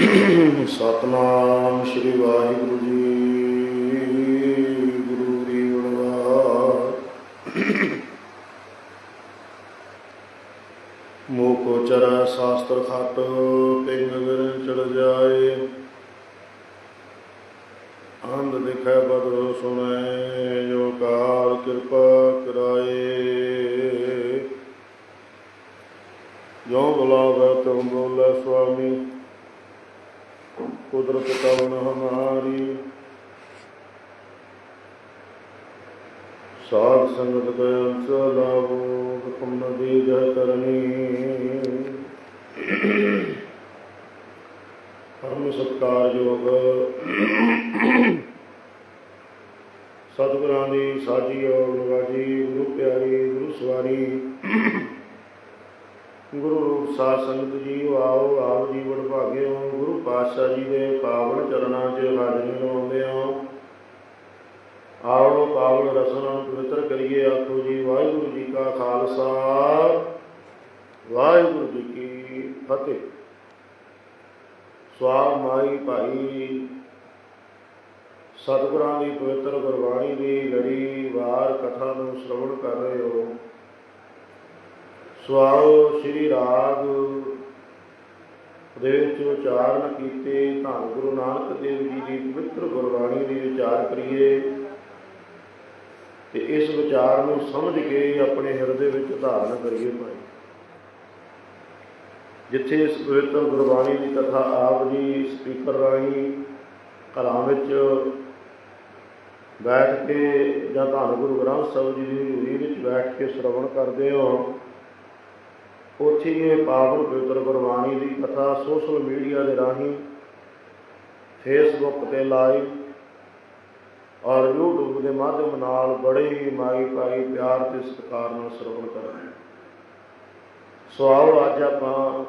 ਸਤਨਾਮ ਸ੍ਰੀ ਵਾਹਿਗੁਰੂ ਜੀ, ਗੁਰੂ ਜੀ ਗੁਣਵਾ ਮੋਹ ਕੋ ਚਰਾ ਸ਼ਾਸਤਰ ਖਟ, ਪਿੰਗ ਗਰ ਚੜ ਜਾਏ। ਅੰਧ ਦਿਖੈ ਬਦਰੋ ਸੁਣੈ, ਜੋ ਕਾਲ ਕਿਰਪਾ ਕਰਾਏ। ਜੋ ਬੁਲਾਵੇ ਤੁਮ ਬੋਲੇ ਸੁਆਮੀ ਕੁਦਰਤ ਕਵਨ ਹਮਾਰੀ? ਸਾਧ ਸੰਗਤ ਕੈ ਅੰਸ ਹੁਕਮ ਨਦੀ ਜਹ ਕਰਨੀ ਪਰਮ ਸਤਕਾਰਯੋਗ ਸਤਿਗੁਰਾਂ ਦੀ ਸਾਜੀ ਔਰ ਨਵਾਜੀ, ਗੁਰੂ ਪਿਆਰੀ, ਗੁਰੂ ਸਵਾਰੀ। ਗੁਰੂ ਰੂਪ ਸਾਧ ਸੰਗਤ ਜੀ ਆਓ ਆਓ ਜੀ ਬੜ ਭਾਗਿਓ, ਗੁਰੂ ਪਾਤਸ਼ਾਹ ਜੀ ਦੇ ਪਾਵਨ ਚਰਨਾਂ 'ਚ ਹਾਜ਼ਰੀ ਲਾਉਂਦੇ ਹੋ। ਆਓ ਪਾਵਨ ਰਸਨਾਂ ਨੂੰ ਪਵਿੱਤਰ ਕਰੀਏ ਆਖੋ ਜੀ, ਵਾਹਿਗੁਰੂ ਜੀ ਕਾ ਖਾਲਸਾ, ਵਾਹਿਗੁਰੂ ਜੀ ਕੀ ਫਤਿਹ। ਸਵਾਲ ਮਾਈ ਭਾਈ, ਸਤਿਗੁਰਾਂ ਦੀ ਪਵਿੱਤਰ ਗੁਰਬਾਣੀ ਦੀ ਲੜੀ ਵਾਰ ਕਥਾ ਨੂੰ ਸ਼ਰਵਣ ਕਰ ਰਹੇ ਹੋ। ਸਵਾਲ ਸ੍ਰੀ ਰਾਗ। ਦੇ ਵਿੱਚ ਉਚਾਰਨ ਕੀਤੇ, ਧੰਨ ਗੁਰੂ ਨਾਨਕ ਦੇਵ ਜੀ ਦੀ ਪਵਿੱਤਰ ਗੁਰਬਾਣੀ ਦੀ ਵਿਚਾਰ ਕਰੀਏ। ਤੇ ਇਸ ਵਿਚਾਰ ਨੂੰ ਸਮਝ ਕੇ ਆਪਣੇ ਹਿਰਦੇ ਵਿੱਚ ਧਾਰਨ ਕਰੀਏ ਭਾਈ। ਜਿੱਥੇ ਇਸ ਪਵਿੱਤਰ ਗੁਰਬਾਣੀ ਦੀ ਕਥਾ ਆਪ ਜੀ ਸਪੀਕਰ ਰਾਹੀਂ ਘਰਾਂ ਵਿੱਚ ਬੈਠ ਕੇ ਜਾਂ ਧੰਨ ਗੁਰੂ ਗ੍ਰੰਥ ਸਾਹਿਬ ਜੀ ਦੀ ਹਜ਼ੂਰੀ ਵਿੱਚ ਬੈਠ ਕੇ ਸ਼ਰਵਣ ਕਰਦੇ ਹੋ ਉੱਥੇ ਇਹ ਪਾਵਨ ਪਵਿੱਤਰ ਗੁਰਬਾਣੀ ਦੀ ਕਥਾ ਸੋਸ਼ਲ ਮੀਡੀਆ ਦੇ ਰਾਹੀਂ ਫੇਸਬੁੱਕ ਤੇ ਲਾਈਵ ਔਰ YouTube ਦੇ ਮਾਧਿਅਮ ਨਾਲ ਬੜੇ ਹੀ ਮਾਈ ਭਾਈ ਪਿਆਰ ਤੇ ਸਤਿਕਾਰ ਨਾਲ ਸ਼ਰਵਣ ਕਰ ਰਹੇ ਸੋ ਆਓ ਅੱਜ ਆਪਾਂ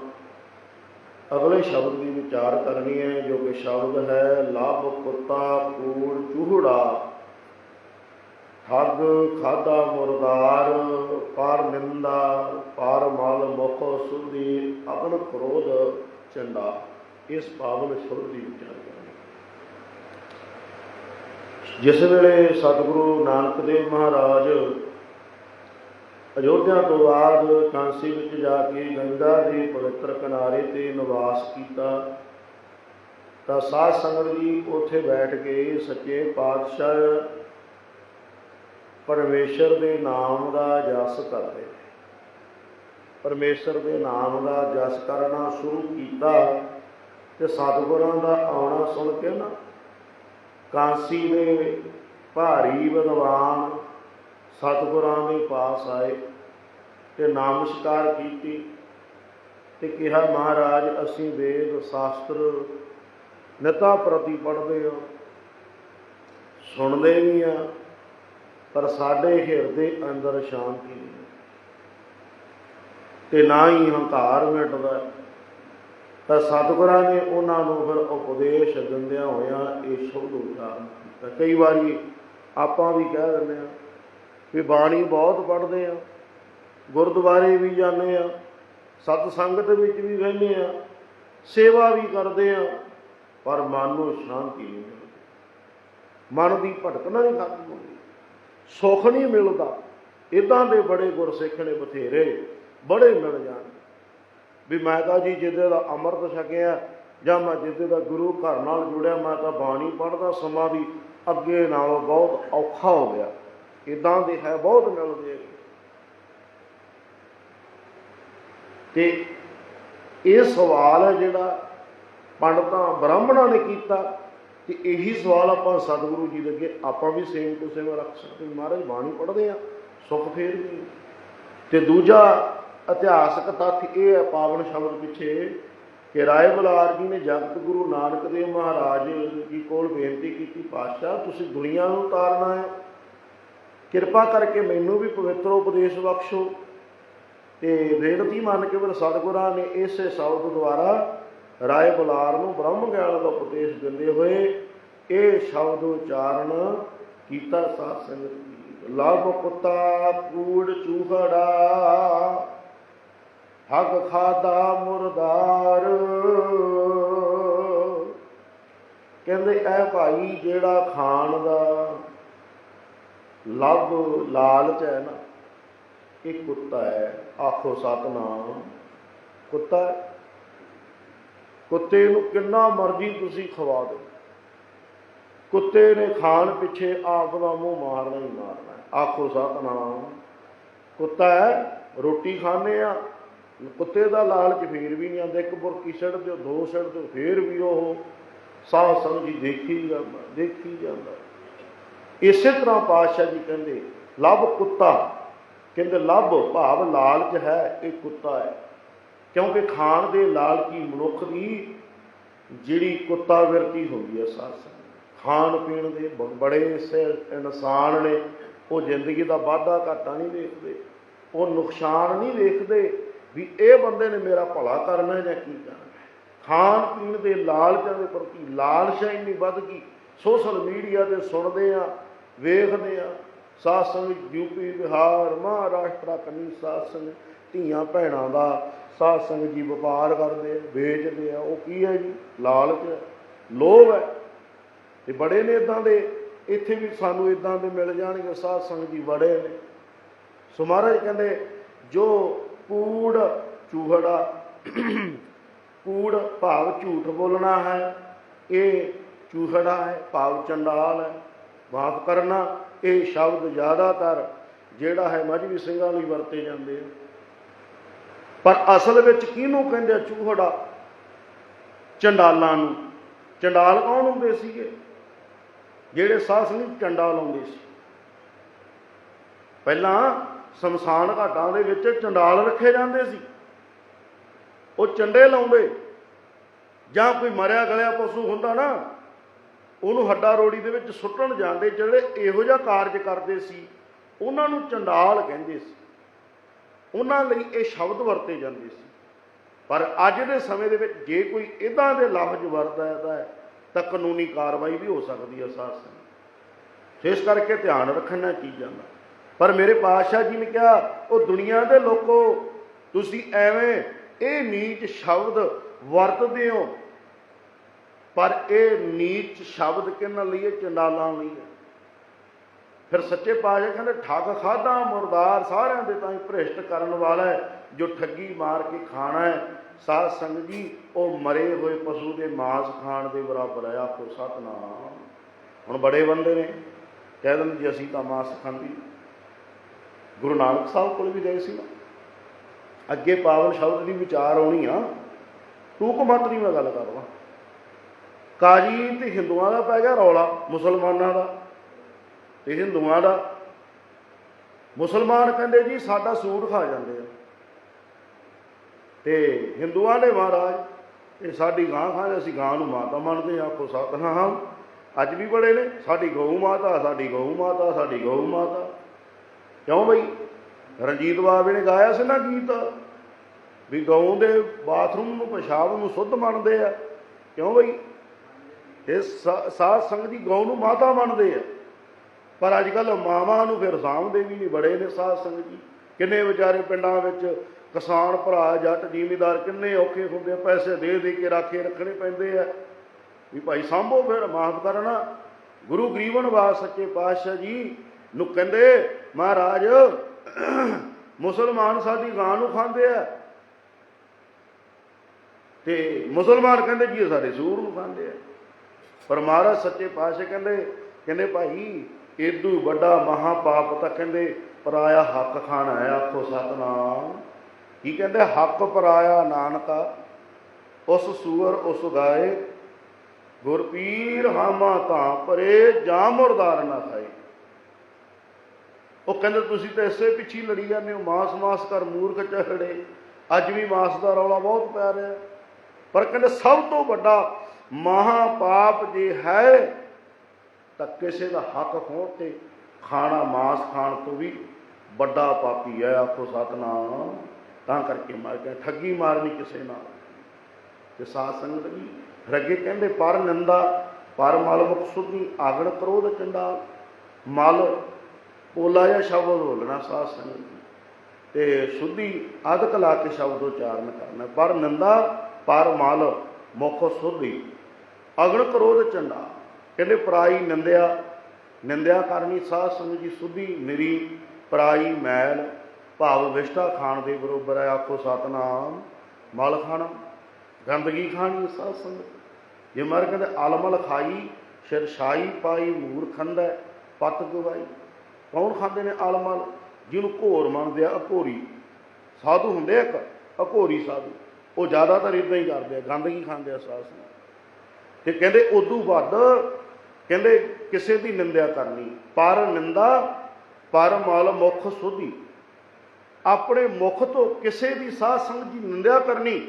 ਅਗਲੇ ਸ਼ਬਦ ਦੀ ਵਿਚਾਰ ਕਰਨੀ ਹੈ, ਜੋ ਕਿ ਸ਼ਬਦ ਹੈ, ਲਾਭ ਕੁੱਤਾ ਕੂੜ ਚੂਹੜਾ। ਠੱਗ ਖਾਦਾ ਮੁਰਦਾਰ, ਪਾਰ ਨਿੰਦਾ, ਪਾਰ ਮਲ ਮੁਖ ਸੁਧੀ, ਅਗਨ ਕ੍ਰੋਧ ਚੰਡਾ। ਇਸ ਪਾਵਨ ਸ਼ਬਦ ਦੀ ਵਿਚਾਰ ਜਿਸ ਵੇਲੇ ਸਤਿਗੁਰੂ ਨਾਨਕ ਦੇਵ ਮਹਾਰਾਜ ਅਯੋਧਿਆ ਤੋਂ ਬਾਅਦ ਕਾਂਸੀ ਵਿੱਚ ਜਾ ਕੇ ਗੰਗਾ ਦੇ ਪਵਿੱਤਰ ਕਿਨਾਰੇ ਤੇ ਨਿਵਾਸ ਕੀਤਾ, ਤਾਂ ਸਾਧ ਸੰਗਤ ਜੀ ਉੱਥੇ ਬੈਠ ਕੇ ਸੱਚੇ ਪਾਤਸ਼ਾਹ ਪਰਮੇਸ਼ਰ ਦੇ ਨਾਮ ਦਾ ਜਸ ਕਰਦੇ। ਨੇ ਪਰਮੇਸ਼ਰ ਦੇ ਨਾਮ ਦਾ ਜਸ ਕਰਨਾ ਸ਼ੁਰੂ ਕੀਤਾ ਤੇ ਸਤਿਗੁਰਾਂ ਦਾ ਆਉਣਾ ਸੁਣ ਕੇ ਨਾ ਕਾਂਸੀ ਦੇ ਭਾਰੀ ਵਿਦਵਾਨ ਸਤਿਗੁਰਾਂ ਦੇ ਪਾਸ ਆਏ ਤੇ ਨਮਸਕਾਰ ਕੀਤੀ ਤੇ ਕਿਹਾ, ਮਹਾਰਾਜ, ਅਸੀਂ ਵੇਦ ਸ਼ਾਸਤਰ ਨਿਤਾ ਪ੍ਰਤੀ ਪੜ੍ਹਦੇ ਹਾਂ, ਸੁਣਦੇ ਵੀ ਆ ਪਰ ਸਾਡੇ ਹਿਰਦੇ ਅੰਦਰ ਸ਼ਾਂਤੀ ਨਹੀਂ ਤੇ ਨਾ ਹੀ ਹੰਕਾਰ ਮਿਟਦਾ ਤਾਂ ਸਤਿਗੁਰਾਂ ਨੇ ਉਹਨਾਂ ਨੂੰ ਫਿਰ ਉਪਦੇਸ਼ ਦਿੰਦਿਆਂ ਹੋਇਆਂ ਇਹ ਸ਼ਬਦ ਉਚਾਰਨ ਕੀਤਾ। ਕਈ ਵਾਰੀ ਆਪਾਂ ਵੀ ਕਹਿ ਦਿੰਦੇ ਆ ਵੀ ਬਾਣੀ ਬਹੁਤ ਪੜ੍ਹਦੇ ਆ ਗੁਰਦੁਆਰੇ ਵੀ ਜਾਂਦੇ ਆ ਸਤ ਸੰਗਤ ਵਿੱਚ ਵੀ ਰਹਿੰਦੇ ਆ ਸੇਵਾ ਵੀ ਕਰਦੇ ਆ ਪਰ ਮਨ ਨੂੰ ਸ਼ਾਂਤੀ ਨਹੀਂ ਮਿਲਦੀ। ਮਨ ਦੀ ਭਟਕਣਾ ਨਹੀਂ ਖਤਮ ਹੁੰਦੀ ਸੁੱਖ ਨਹੀਂ ਮਿਲਦਾ। ਇਦਾਂ ਦੇ ਬੜੇ ਗੁਰਸਿੱਖ ਨੇ ਬਥੇਰੇ, ਬੜੇ ਮਿਲ ਜਾਣ ਵੀ ਮੈਂ ਤਾਂ ਜੀ ਜਿਹਦੇ ਦਾ ਅੰਮ੍ਰਿਤ ਛਕਿਆ, ਜਾਂ ਮੈਂ ਜਿਹਦੇ ਦਾ ਗੁਰੂ ਘਰ ਨਾਲ ਜੁੜਿਆ, ਮੈਂ ਤਾਂ ਬਾਣੀ ਪੜ੍ਹਦਾ ਸਮਾਂ ਵੀ ਅੱਗੇ ਨਾਲੋਂ ਬਹੁਤ ਔਖਾ ਹੋ ਗਿਆ। ਇਦਾਂ ਦੇ ਹੈ ਬਹੁਤ ਮਿਲਦੇ ਆ ਤੇ ਇਹ ਸਵਾਲ ਹੈ ਜਿਹੜਾ ਪੰਡਤਾਂ ਬ੍ਰਾਹਮਣਾਂ ਨੇ ਕੀਤਾ। ਤੇ ਇਹੀ ਸਵਾਲ ਆਪਾਂ ਸਤਿਗੁਰੂ ਜੀ ਦੇ ਅੱਗੇ ਆਪਾਂ ਵੀ ਸੇਮ ਟੂ ਸੇਮ ਰੱਖ ਸਕਦੇ ਮਹਾਰਾਜ ਬਾਣੀ ਪੜ੍ਹਦੇ ਆ, ਸੁੱਖ ਫੇਰ ਵੀ। ਤੇ ਦੂਜਾ ਇਤਿਹਾਸਕ ਤੱਥ ਇਹ ਹੈ ਪਾਵਨ ਸ਼ਬਦ ਪਿੱਛੇ ਕਿ ਰਾਏ ਬੁਲਾਰ ਜੀ ਨੇ ਜਗਤ ਗੁਰੂ ਨਾਨਕ ਦੇਵ ਮਹਾਰਾਜ ਜੀ ਕੋਲ ਬੇਨਤੀ ਕੀਤੀ, ਪਾਤਸ਼ਾਹ, ਤੁਸੀਂ ਦੁਨੀਆ ਨੂੰ ਉਤਾਰਨਾ ਹੈ। ਕਿਰਪਾ ਕਰਕੇ ਮੈਨੂੰ ਵੀ ਪਵਿੱਤਰ ਉਪਦੇਸ਼ ਬਖਸ਼ੋ। ਤੇ ਬੇਨਤੀ ਮੰਨ ਕੇ ਫਿਰ ਸਤਿਗੁਰਾਂ ਨੇ ਇਸੇ ਸ਼ਬਦ ਦੁਆਰਾ ਰਾਏ ਬੁਲਾਰ ਨੂੰ ਬ੍ਰਹਮ ਗਿਆਨ ਦਾ ਉਪਦੇਸ਼ ਦਿੰਦੇ ਹੋਏ ਇਹ ਸ਼ਬਦ ਉਚਾਰਨ ਕੀਤਾ ਸਾਧ ਸੰਗਤ ਜੀ ਲਾਭ ਕੁੱਤਾ ਕੂੜ ਚੂਹੜਾ, ਹੱਗ ਖਾਦਾ ਮੁਰਦਾਰ। ਕਹਿੰਦੇ, ਇਹ ਭਾਈ ਜਿਹੜਾ ਖਾਣ ਦਾ ਲੱਭ ਲਾਲਚ ਹੈ ਨਾ, ਇਹ ਕੁੱਤਾ ਹੈ। ਆਖੋ ਸਤਨਾਮ, ਕੁੱਤਾ ਕੁੱਤੇ ਨੂੰ ਕਿੰਨਾ ਮਰਜ਼ੀ ਤੁਸੀਂ ਖਵਾ ਦਿਓ। ਕੁੱਤੇ ਨੇ ਖਾਣ ਪਿੱਛੇ ਆਪ ਦਾ ਮੂੰਹ ਮਾਰਨਾ ਹੀ ਮਾਰਨਾ ਆਖੋ ਸਤਨਾਮ, ਕੁੱਤਾ ਹੈ, ਰੋਟੀ ਖਾਣੇ ਆ। ਕੁੱਤੇ ਦਾ ਲਾਲਚ ਫੇਰ ਵੀ ਨਹੀਂ ਆਉਂਦਾ, ਇੱਕ ਬੁਰਕੀ ਛੱਡ ਦਿਓ, ਦੋ ਛੱਡ ਦਿਓ, ਫੇਰ ਵੀ ਉਹ ਸਾਹ ਸਮਝੀ ਦੇਖੀ ਜਾਂਦਾ ਦੇਖੀ ਜਾਂਦਾ। ਇਸੇ ਤਰ੍ਹਾਂ ਪਾਤਸ਼ਾਹ ਜੀ ਕਹਿੰਦੇ ਲੱਭ ਕੁੱਤਾ। ਕਹਿੰਦੇ ਲੱਭ ਭਾਵ ਲਾਲਚ ਹੈ, ਇਹ ਕੁੱਤਾ ਹੈ। ਕਿਉਂਕਿ ਖਾਣ ਦੇ ਲਾਲਚੀ ਮਨੁੱਖ ਦੀ ਜਿਹੜੀ ਕੁੱਤਾ ਵਿਰਤੀ ਹੁੰਦੀ ਹੈ ਸਾਸ ਖਾਣ ਪੀਣ ਦੇ ਬੜੇ ਇਨਸਾਨ ਨੇ, ਉਹ ਜ਼ਿੰਦਗੀ ਦਾ ਵਾਧਾ ਘਾਟਾ ਨਹੀਂ ਵੇਖਦੇ। ਉਹ ਨੁਕਸਾਨ ਨਹੀਂ ਵੇਖਦੇ ਵੀ ਇਹ ਬੰਦੇ ਨੇ ਮੇਰਾ ਭਲਾ ਕਰਨਾ ਹੈ ਜਾਂ ਕੀ ਕਰਨਾ। ਖਾਣ ਪੀਣ ਦੇ ਲਾਲਚਾਂ ਦੇ ਪ੍ਰਤੀ ਲਾਲਚ ਇੰਨੀ ਵੱਧ ਗਈ, ਸੋਸ਼ਲ ਮੀਡੀਆ ਤੇ ਸੁਣਦੇ ਆ, ਵੇਖਦੇ ਆ, ਸਾਸੰਗ ਯੂਪੀ ਬਿਹਾਰ, ਮਹਾਰਾਸ਼ਟਰ ਕਨੀ ਸਾਸੰਗ, ਧੀਆਂ ਭੈਣਾਂ ਦਾ ਸਾਸੰਗ ਜੀ ਵਪਾਰ ਕਰਦੇ ਆ, ਵੇਚਦੇ ਆ, ਉਹ ਕੀ ਹੈ ਜੀ? ਲਾਲਚ ਹੈ, ਲੋਭ ਹੈ। ਤੇ ਬੜੇ ਨੇ ਇਦਾਂ ਦੇ, ਇੱਥੇ ਵੀ ਸਾਨੂੰ ਇਦਾਂ ਦੇ ਮਿਲ ਜਾਣਗੇ, ਸਾਧ ਸੰਗਤ ਜੀ ਬੜੇ ਨੇ। ਸੋ ਮਹਾਰਾਜ ਕਹਿੰਦੇ, ਜੋ ਕੂੜ ਚੂਹੜਾ, ਕੂੜ ਭਾਵ ਝੂਠ ਬੋਲਣਾ ਹੈ, ਇਹ ਚੂਹੜਾ ਹੈ, ਭਾਵ ਚੰਡਾਲ ਹੈ। ਮਾਫ ਕਰਨਾ, ਇਹ ਸ਼ਬਦ ਜ਼ਿਆਦਾਤਰ ਜਿਹੜਾ ਹੈ ਮਜਬੀ ਸਿੰਘਾਂ ਲਈ ਵਰਤੇ ਜਾਂਦੇ ਆ। ਪਰ ਅਸਲ ਵਿੱਚ ਕਿਹਨੂੰ ਕਹਿੰਦੇ ਚੂਹੜਾ? ਚੰਡਾਲਾਂ ਨੂੰ। ਚੰਡਾਲ ਕੌਣ ਹੁੰਦੇ ਸੀਗੇ? ਜਿਹੜੇ ਸਾਸ ਨਹੀਂ ਚੰਡਾ ਲਾਉਂਦੇ ਸੀ। ਪਹਿਲਾਂ ਸ਼ਮਸ਼ਾਨ ਘਾਟਾਂ ਦੇ ਵਿੱਚ ਚੰਡਾਲ ਰੱਖੇ ਜਾਂਦੇ ਸੀ। ਉਹ ਚੰਡੇ ਲਾਉਂਦੇ। ਜਾਂ ਕੋਈ ਮਰਿਆ ਗਲਿਆ ਪਸ਼ੂ ਹੁੰਦਾ ਨਾ, ਉਹਨੂੰ ਹੱਡਾ ਰੋੜੀ ਦੇ ਵਿੱਚ ਸੁੱਟਣ ਜਾਂਦੇ, ਜਿਹੜੇ ਇਹੋ ਜਿਹਾ ਕਾਰਜ ਕਰਦੇ ਸੀ, ਉਹਨਾਂ ਨੂੰ ਚੰਡਾਲ ਕਹਿੰਦੇ ਸੀ। ਉਹਨਾਂ ਲਈ ਇਹ ਸ਼ਬਦ ਵਰਤੇ ਜਾਂਦੇ ਸੀ। ਪਰ ਅੱਜ ਦੇ ਸਮੇਂ ਦੇ ਵਿੱਚ ਜੇ ਕੋਈ ਇਦਾਂ ਦੇ ਲਫ਼ਜ਼ ਵਰਤਦਾ ਹੈ ਤਾਂ ਕਾਨੂੰਨੀ ਕਾਰਵਾਈ ਵੀ ਹੋ ਸਕਦੀ ਹੈ ਸਾਸ ਇਸ ਕਰਕੇ ਧਿਆਨ ਰੱਖਣਾ ਚੀਜ਼ਾਂ ਦਾ ਪਰ ਮੇਰੇ ਪਾਤਸ਼ਾਹ ਜੀ ਨੇ ਕਿਹਾ, ਉਹ ਦੁਨੀਆ ਦੇ ਲੋਕੋ, ਤੁਸੀਂ ਐਵੇਂ ਇਹ ਨੀਚ ਸ਼ਬਦ ਵਰਤਦੇ ਹੋ। ਪਰ ਇਹ ਨੀਚ ਸ਼ਬਦ ਕਿਹਨਾਂ ਲਈ ਹੈ? ਚੰਡਾਲਾਂ ਲਈ ਹੈ। ਫਿਰ ਸੱਚੇ ਪਾਤਸ਼ਾਹ ਕਹਿੰਦੇ, ਠੱਗ ਖਾਦਾ ਮੁਰਦਾਰ, ਸਾਰਿਆਂ ਦੇ ਤਾਂ ਭ੍ਰਿਸ਼ਟ ਕਰਨ ਵਾਲਾ ਹੈ, ਜੋ ਠੱਗੀ ਮਾਰ ਕੇ ਖਾਣਾ ਹੈ, ਸਾਧ ਸੰਗਤ ਜੀ, ਉਹ ਮਰੇ ਹੋਏ ਪਸ਼ੂ ਦੇ ਮਾਸ ਖਾਣ ਦੇ ਬਰਾਬਰ ਹੈ ਆਖੋ ਸਤਨਾਮ। ਹੁਣ ਬੜੇ ਬੰਦੇ ਨੇ, ਕਹਿ ਦਿੰਦੇ ਜੀ, ਅਸੀਂ ਤਾਂ ਮਾਸ ਖਾਂਦੀ ਗੁਰੂ ਨਾਨਕ ਸਾਹਿਬ ਕੋਲ ਵੀ ਗਏ ਸੀ ਨਾ। ਅੱਗੇ ਪਾਵਨ ਸ਼ਬਦ ਦੀ ਵਿਚਾਰ ਆਉਣੀ ਆ ਟੂਕ ਮਤ ਦੀ ਮੈਂ ਗੱਲ ਕਰਦਾ। ਕਾਜੀ ਤੇ ਹਿੰਦੂਆਂ ਦਾ ਪੈ ਗਿਆ ਰੌਲਾ, ਮੁਸਲਮਾਨਾਂ ਦਾ। ਤੇ ਹਿੰਦੂਆਂ ਦਾ ਮੁਸਲਮਾਨ ਕਹਿੰਦੇ ਜੀ ਸਾਡਾ ਸੂਟ ਖਾ ਜਾਂਦੇ ਆ। ਤੇ ਹਿੰਦੂਆਂ ਨੇ ਮਹਾਰਾਜ, ਇਹ ਸਾਡੀ ਗਾਂ ਖਾਂਦੇ ਅਸੀਂ ਗਾਂ ਨੂੰ ਮਾਤਾ ਮੰਨਦੇ ਆ, ਆਖੋ ਸਤਨਾਮ। ਅੱਜ ਵੀ ਬੜੇ ਨੇ, ਸਾਡੀ ਗਊ ਮਾਤਾ, ਸਾਡੀ ਗਊ ਮਾਤਾ, ਸਾਡੀ ਗਊ ਮਾਤਾ। ਕਿਉਂ ਬਈ? ਰਣਜੀਤ ਬਾਬੇ ਨੇ ਗਾਇਆ ਸੀ ਨਾ ਗੀਤ, ਵੀ ਗਊ ਦੇ ਬਾਥਰੂਮ ਨੂੰ, ਪਿਸ਼ਾਬ ਨੂੰ ਸੁੱਧ ਮੰਨਦੇ ਆ। ਕਿਉਂ ਬਈ? ਇਹ ਸਾ- ਸਾਧ ਸੰਗਤ ਦੀ ਗਊ ਨੂੰ ਮਾਤਾ ਮੰਨਦੇ ਆ। ਪਰ ਅੱਜ ਕੱਲ ਮਾਵਾਂ ਨੂੰ ਫਿਰ ਸਾਂਭਦੇ ਵੀ ਨਹੀਂ, ਬੜੇ ਨੇ ਸਾਧ ਸੰਗਤ ਜੀ। ਕਿੰਨੇ ਵਿਚਾਰੇ ਪਿੰਡਾਂ ਵਿੱਚ ਕਿਸਾਨ ਭਰਾ, ਜੱਟ, ਜ਼ਿਮੀਦਾਰ ਕਿੰਨੇ ਔਖੇ ਹੁੰਦੇ ਪੈਸੇ ਦੇ ਦੇ ਕੇ ਰਾਖੇ ਰੱਖਣੇ ਪੈਂਦੇ ਆ। ਵੀ ਭਾਈ ਸਾਂਭੋ ਫਿਰ, ਮਾਫ ਕਰਨਾ। ਗੁਰੂ ਗਰੀਬਨ ਵਾਸ ਸੱਚੇ ਪਾਤਸ਼ਾਹ ਜੀ ਨੂੰ ਕਹਿੰਦੇ, ਮਹਾਰਾਜ, ਮੁਸਲਮਾਨ ਸਾਡੀ ਗਾਂ ਨੂੰ ਖਾਂਦੇ ਆ। ਤੇ ਮੁਸਲਮਾਨ ਕਹਿੰਦੇ, ਜੀ, ਸਾਡੇ ਸੂਰ ਨੂੰ ਖਾਂਦੇ ਆ। ਪਰ ਮਹਾਰਾਜ ਸੱਚੇ ਪਾਤਸ਼ਾਹ ਕਹਿੰਦੇ ਕਹਿੰਦੇ ਭਾਈ ਏਦੂ ਵੱਡਾ ਮਹਾ ਪਾਪ ਤਾਂ ਕਹਿੰਦੇ ਪਰਾਇਆ ਹੱਕ ਖਾਣਾ ਹੈ, ਆਖੋ ਸਤਨਾਮ। ਕੀ ਕਹਿੰਦੇ? ਹੱਕ ਪਰਾਇਆ ਨਾਨਕਾ, ਉਸ ਸੂਰ ਉਸ ਗਾਏ। ਗੁਰਪੀਰ ਹਾਮਾ ਤਾਂ ਪਰੇ ਜਾਂ ਮੁਰਦਾਰ ਨਾ ਖਾਏ। ਉਹ ਕਹਿੰਦੇ, ਤੁਸੀਂ ਤਾਂ ਇਸੇ ਪਿੱਛੇ ਲੜੀ ਜਾਂਦੇ ਹੋ, ਮਾਸ ਮਾਸ ਕਰ ਮੂਰਖ ਚਹੜੇ ਅੱਜ ਵੀ ਮਾਸ ਦਾ ਰੌਲਾ ਬਹੁਤ ਪੈ ਰਿਹਾ। ਪਰ ਕਹਿੰਦੇ, ਸਭ ਤੋਂ ਵੱਡਾ ਮਹਾ ਪਾਪ ਜੇ ਹੈ ਤਾਂ ਕਿਸੇ ਦਾ ਹੱਕ ਹੋਣ ਤੇ ਖਾਣਾ, ਮਾਸ ਖਾਣ ਤੋਂ ਵੀ ਵੱਡਾ ਪਾਪੀ ਹੈ। ਆਖੋ, ਸਤਨਾਮ। ਤਾਂ ਕਰਕੇ ਮਰ ਗਿਆ। ਠੱਗੀ ਮਾਰਨੀ ਕਿਸੇ ਨਾਲ। ਤੇ ਸਾਧ ਸੰਗਤ ਜੀ ਰੱਗੇ ਕਹਿੰਦੇ, ਪਰ ਨਿੰਦਾ, ਪਰ ਮਲ ਮੁਖ ਸੁਧੀ, ਆਗਣ ਕ੍ਰੋਧ ਚੰਡਾ ਮਲ ਪੋਲਾ ਜਾਂ ਸ਼ਬਦ ਬੋਲਣਾ ਸਾਧ ਸੰਗਤ ਤੇ ਸੁਧੀ ਅਧਕ ਲਾ ਕੇ ਸ਼ਬਦ ਉਚਾਰਨ ਕਰਨਾ। ਪਰ ਨਿੰਦਾ, ਪਰ ਮਲ ਮੁਖ ਸੁਧੀ ਅਗਣ ਕ੍ਰੋਧ ਚੰਡਾ ਕਹਿੰਦੇ ਪਰਾਈ ਨਿੰਦਿਆ ਨਿੰਦਿਆ ਕਰਨੀ ਸਾਧ ਸੰਗਤ ਜੀ ਸੁਧੀ ਨਿਰੀ ਪਰਾਈ ਮੈਲ, ਭਾਵ ਵਿਸ਼ਟਾ ਖਾਣ ਦੇ ਬਰੋਬਰ ਹੈ ਆਖੋ ਸਤਨਾਮ, ਮਲ ਖਾਣਾ, ਗੰਦਗੀ ਖਾਣੀ ਸਾਧ ਸੰਗਤ। ਜੇ ਮਰ ਕਹਿੰਦੇ ਆਲਮਲ ਖਾਈ ਸ਼ਰਸ਼ਾਈ ਪਾਈ ਮੂਰ ਖੰਡੈ ਪਤ ਗਵਾਈ। ਕੌਣ ਖਾਂਦੇ ਨੇ ਆਲਮਲ ਜਿਹਨੂੰ ਘੋਰ ਮੰਨਦੇ ਆ, ਅਘੋਰੀ। ਸਾਧੂ ਹੁੰਦੇ ਆ ਇੱਕ, ਅਘੋਰੀ ਸਾਧੂ। ਉਹ ਜ਼ਿਆਦਾਤਰ ਇਦਾਂ ਹੀ ਕਰਦੇ ਆ, ਗੰਦਗੀ ਖਾਂਦੇ ਆ ਸਾਧ ਸੰਗਤ। ਤੇ ਕਹਿੰਦੇ ਉਦੋਂ ਵੱਧ ਕਹਿੰਦੇ ਕਿਸੇ ਦੀ ਨਿੰਦਿਆ ਕਰਨੀ। ਪਰ ਨਿੰਦਾ, ਪਰ ਮਾਲ ਮੁਖ ਸੁਧੀ। ਆਪਣੇ ਮੁਖ ਤੋਂ ਕਿਸੇ ਦੀ ਸਾਧ ਸੰਗਤ ਦੀ ਨਿੰਦਿਆ ਕਰਨੀ,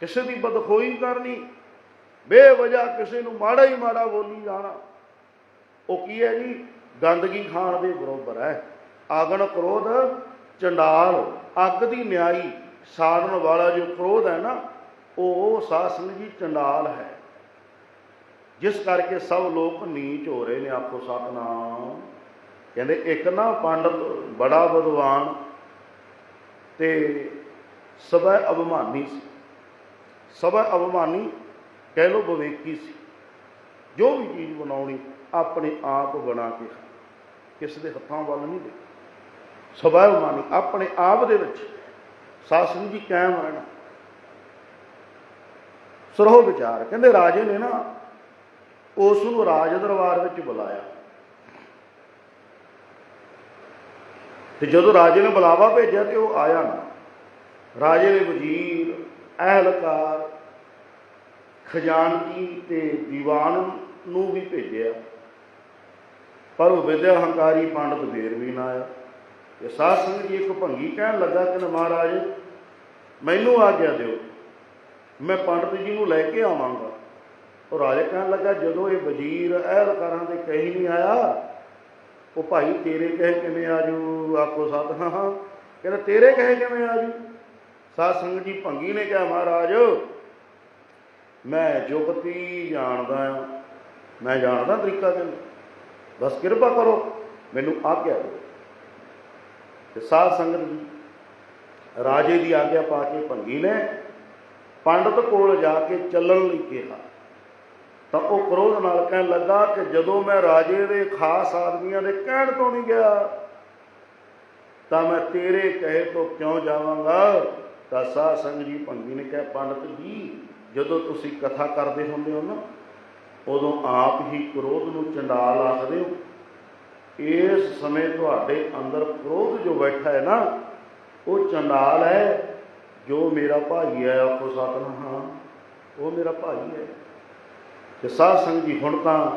ਕਿਸੇ ਦੀ ਬਦਖੋਈ ਕਰਨੀ ਬੇਵਜਾ ਕਿਸੇ ਨੂੰ ਮਾੜਾ ਹੀ ਮਾੜਾ ਬੋਲੀ ਜਾਣਾ। ਉਹ ਕੀ ਹੈ ਜੀ? ਗੰਦਗੀ ਖਾਣ ਦੇ ਬਰੋਬਰ ਹੈ। ਆਗਣ ਕ੍ਰੋਧ, ਚੰਡਾਲ, ਅੱਗ ਦੀ ਨਿਆਈ ਸਾੜਨ ਵਾਲਾ ਜੋ ਕ੍ਰੋਧ ਹੈ ਨਾ, ਉਹ ਸਾਧ ਸੰਗਤ ਜੀ ਚੰਡਾਲ ਹੈ। ਜਿਸ ਕਰਕੇ ਸਭ ਲੋਕ ਨੀਚ ਹੋ ਰਹੇ ਨੇ ਆਪੋ ਸਤਨਾਮ। ਕਹਿੰਦੇ, ਇੱਕ ਨਾ ਪੰਡਤ ਬੜਾ ਵਿਦਵਾਨ ਤੇ ਸਭਾ ਅਭਿਮਾਨੀ ਸੀ। ਸਭਾ ਅਭਿਮਾਨੀ ਕਹਿ ਲੋ ਵਿਵੇਕੀ ਸੀ। ਜੋ ਵੀ ਚੀਜ਼ ਬਣਾਉਣੀ, ਆਪਣੇ ਆਪ ਬਣਾ ਕੇ ਖਾਣੀ। ਕਿਸੇ ਦੇ ਹੱਥਾਂ ਵੱਲ ਨਹੀਂ ਦੇ ਸਭਾ ਅਭਿਮਾਨੀ, ਆਪਣੇ ਆਪ ਦੇ ਵਿੱਚ। ਸਾਸਨ ਜੀ ਕਾਇਮ ਰਹਿਣਾ। ਸਰੋ ਵਿਚਾਰ। ਕਹਿੰਦੇ ਰਾਜੇ ਨੇ ਨਾ ਉਸ ਨੂੰ ਰਾਜ ਦਰਬਾਰ ਵਿੱਚ ਬੁਲਾਇਆ। ਤੇ ਜਦੋਂ ਰਾਜੇ ਨੇ ਬੁਲਾਵਾ ਭੇਜਿਆ ਤੇ ਉਹ ਆਇਆ ਨਾ। ਰਾਜੇ ਦੇ ਵਜ਼ੀਰ, ਅਹਿਲਕਾਰ, ਖਜ਼ਾਨਚੀ ਤੇ ਦੀਵਾਨ ਨੂੰ ਵੀ ਭੇਜਿਆ। ਪਰ ਉਹ ਵਿਦਿਆ ਹੰਕਾਰੀ ਪੰਡਤ ਫੇਰ ਵੀ ਨਾ ਆਇਆ। ਤੇ ਸਾਧ ਸੰਗਤ ਜੀ ਇੱਕ ਭੰਗੀ ਕਹਿਣ ਲੱਗਾ ਕਿ ਮਹਾਰਾਜ, ਮੈਨੂੰ ਆਗਿਆ ਦਿਓ। ਮੈਂ ਪੰਡਤ ਜੀ ਨੂੰ ਲੈ ਕੇ ਆਵਾਂਗਾ। ਉਹ ਰਾਜਾ ਕਹਿਣ ਲੱਗਾ, ਜਦੋਂ ਇਹ ਵਜ਼ੀਰ ਅਹਿਲਕਾਰਾਂ ਦੇ ਕਹੀ ਨਹੀਂ ਆਇਆ, ਉਹ ਭਾਈ ਤੇਰੇ ਕਹੇ ਕਿਵੇਂ ਆਜੂ ਆਖੋ ਸਾਧ ਹਾਂ ਹਾਂ। ਕਹਿੰਦਾ, ਤੇਰੇ ਕਹੇ ਕਿਵੇਂ ਆਜੂ ਸਾਧ ਸੰਗਤ ਜੀ ਭੰਗੀ ਨੇ ਕਿਹਾ, ਮਹਾਰਾਜ, ਮੈਂ ਜੁਗਤੀ ਜਾਣਦਾ ਹਾਂ ਮੈਂ ਜਾਣਦਾ ਤਰੀਕਾ ਤੈਨੂੰ। ਬਸ ਕਿਰਪਾ ਕਰੋ, ਮੈਨੂੰ ਆਗਿਆ ਦਿਓ। ਤੇ ਸਾਧ ਸੰਗਤ ਜੀ ਰਾਜੇ ਦੀ ਆਗਿਆ ਪਾ ਕੇ ਭੰਗੀ ਨੇ, ਪੰਡਤ ਕੋਲ ਜਾ ਕੇ ਚੱਲਣ ਲਈ ਕਿਹਾ। ਤਾਂ ਉਹ ਕ੍ਰੋਧ ਨਾਲ ਕਹਿਣ ਲੱਗਾ ਕਿ ਜਦੋਂ ਮੈਂ ਰਾਜੇ ਦੇ ਖਾਸ ਆਦਮੀਆਂ ਦੇ ਕਹਿਣ ਤੋਂ ਨਹੀਂ ਗਿਆ, ਤਾਂ ਮੈਂ ਤੇਰੇ ਕਹੇ ਤੋਂ ਕਿਉਂ ਜਾਵਾਂਗਾ? ਤਾਂ ਸਾਧ ਸੰਗਤ ਜੀ ਭੰਗੀ ਨੇ ਕਿਹਾ, ਪੰਡਤ ਜੀ, ਜਦੋਂ ਤੁਸੀਂ ਕਥਾ ਕਰਦੇ ਹੁੰਦੇ ਹੋ ਨਾ, ਉਦੋਂ ਆਪ ਹੀ ਕ੍ਰੋਧ ਨੂੰ ਚੰਡਾਲ ਆਖਦੇ ਹੋ। ਇਸ ਸਮੇਂ ਤੁਹਾਡੇ ਅੰਦਰ ਕ੍ਰੋਧ ਜੋ ਬੈਠਾ ਹੈ ਨਾ, ਉਹ ਚੰਡਾਲ ਹੈ, ਜੋ ਮੇਰਾ ਭਾਈ ਹੈ, ਆਖੋ ਸਤਨਾਮ ਹਾਂ ਉਹ ਮੇਰਾ ਭਾਈ ਹੈ। ਤੇ ਸਾਧ ਸੰਗਤ ਜੀ, ਹੁਣ ਤਾਂ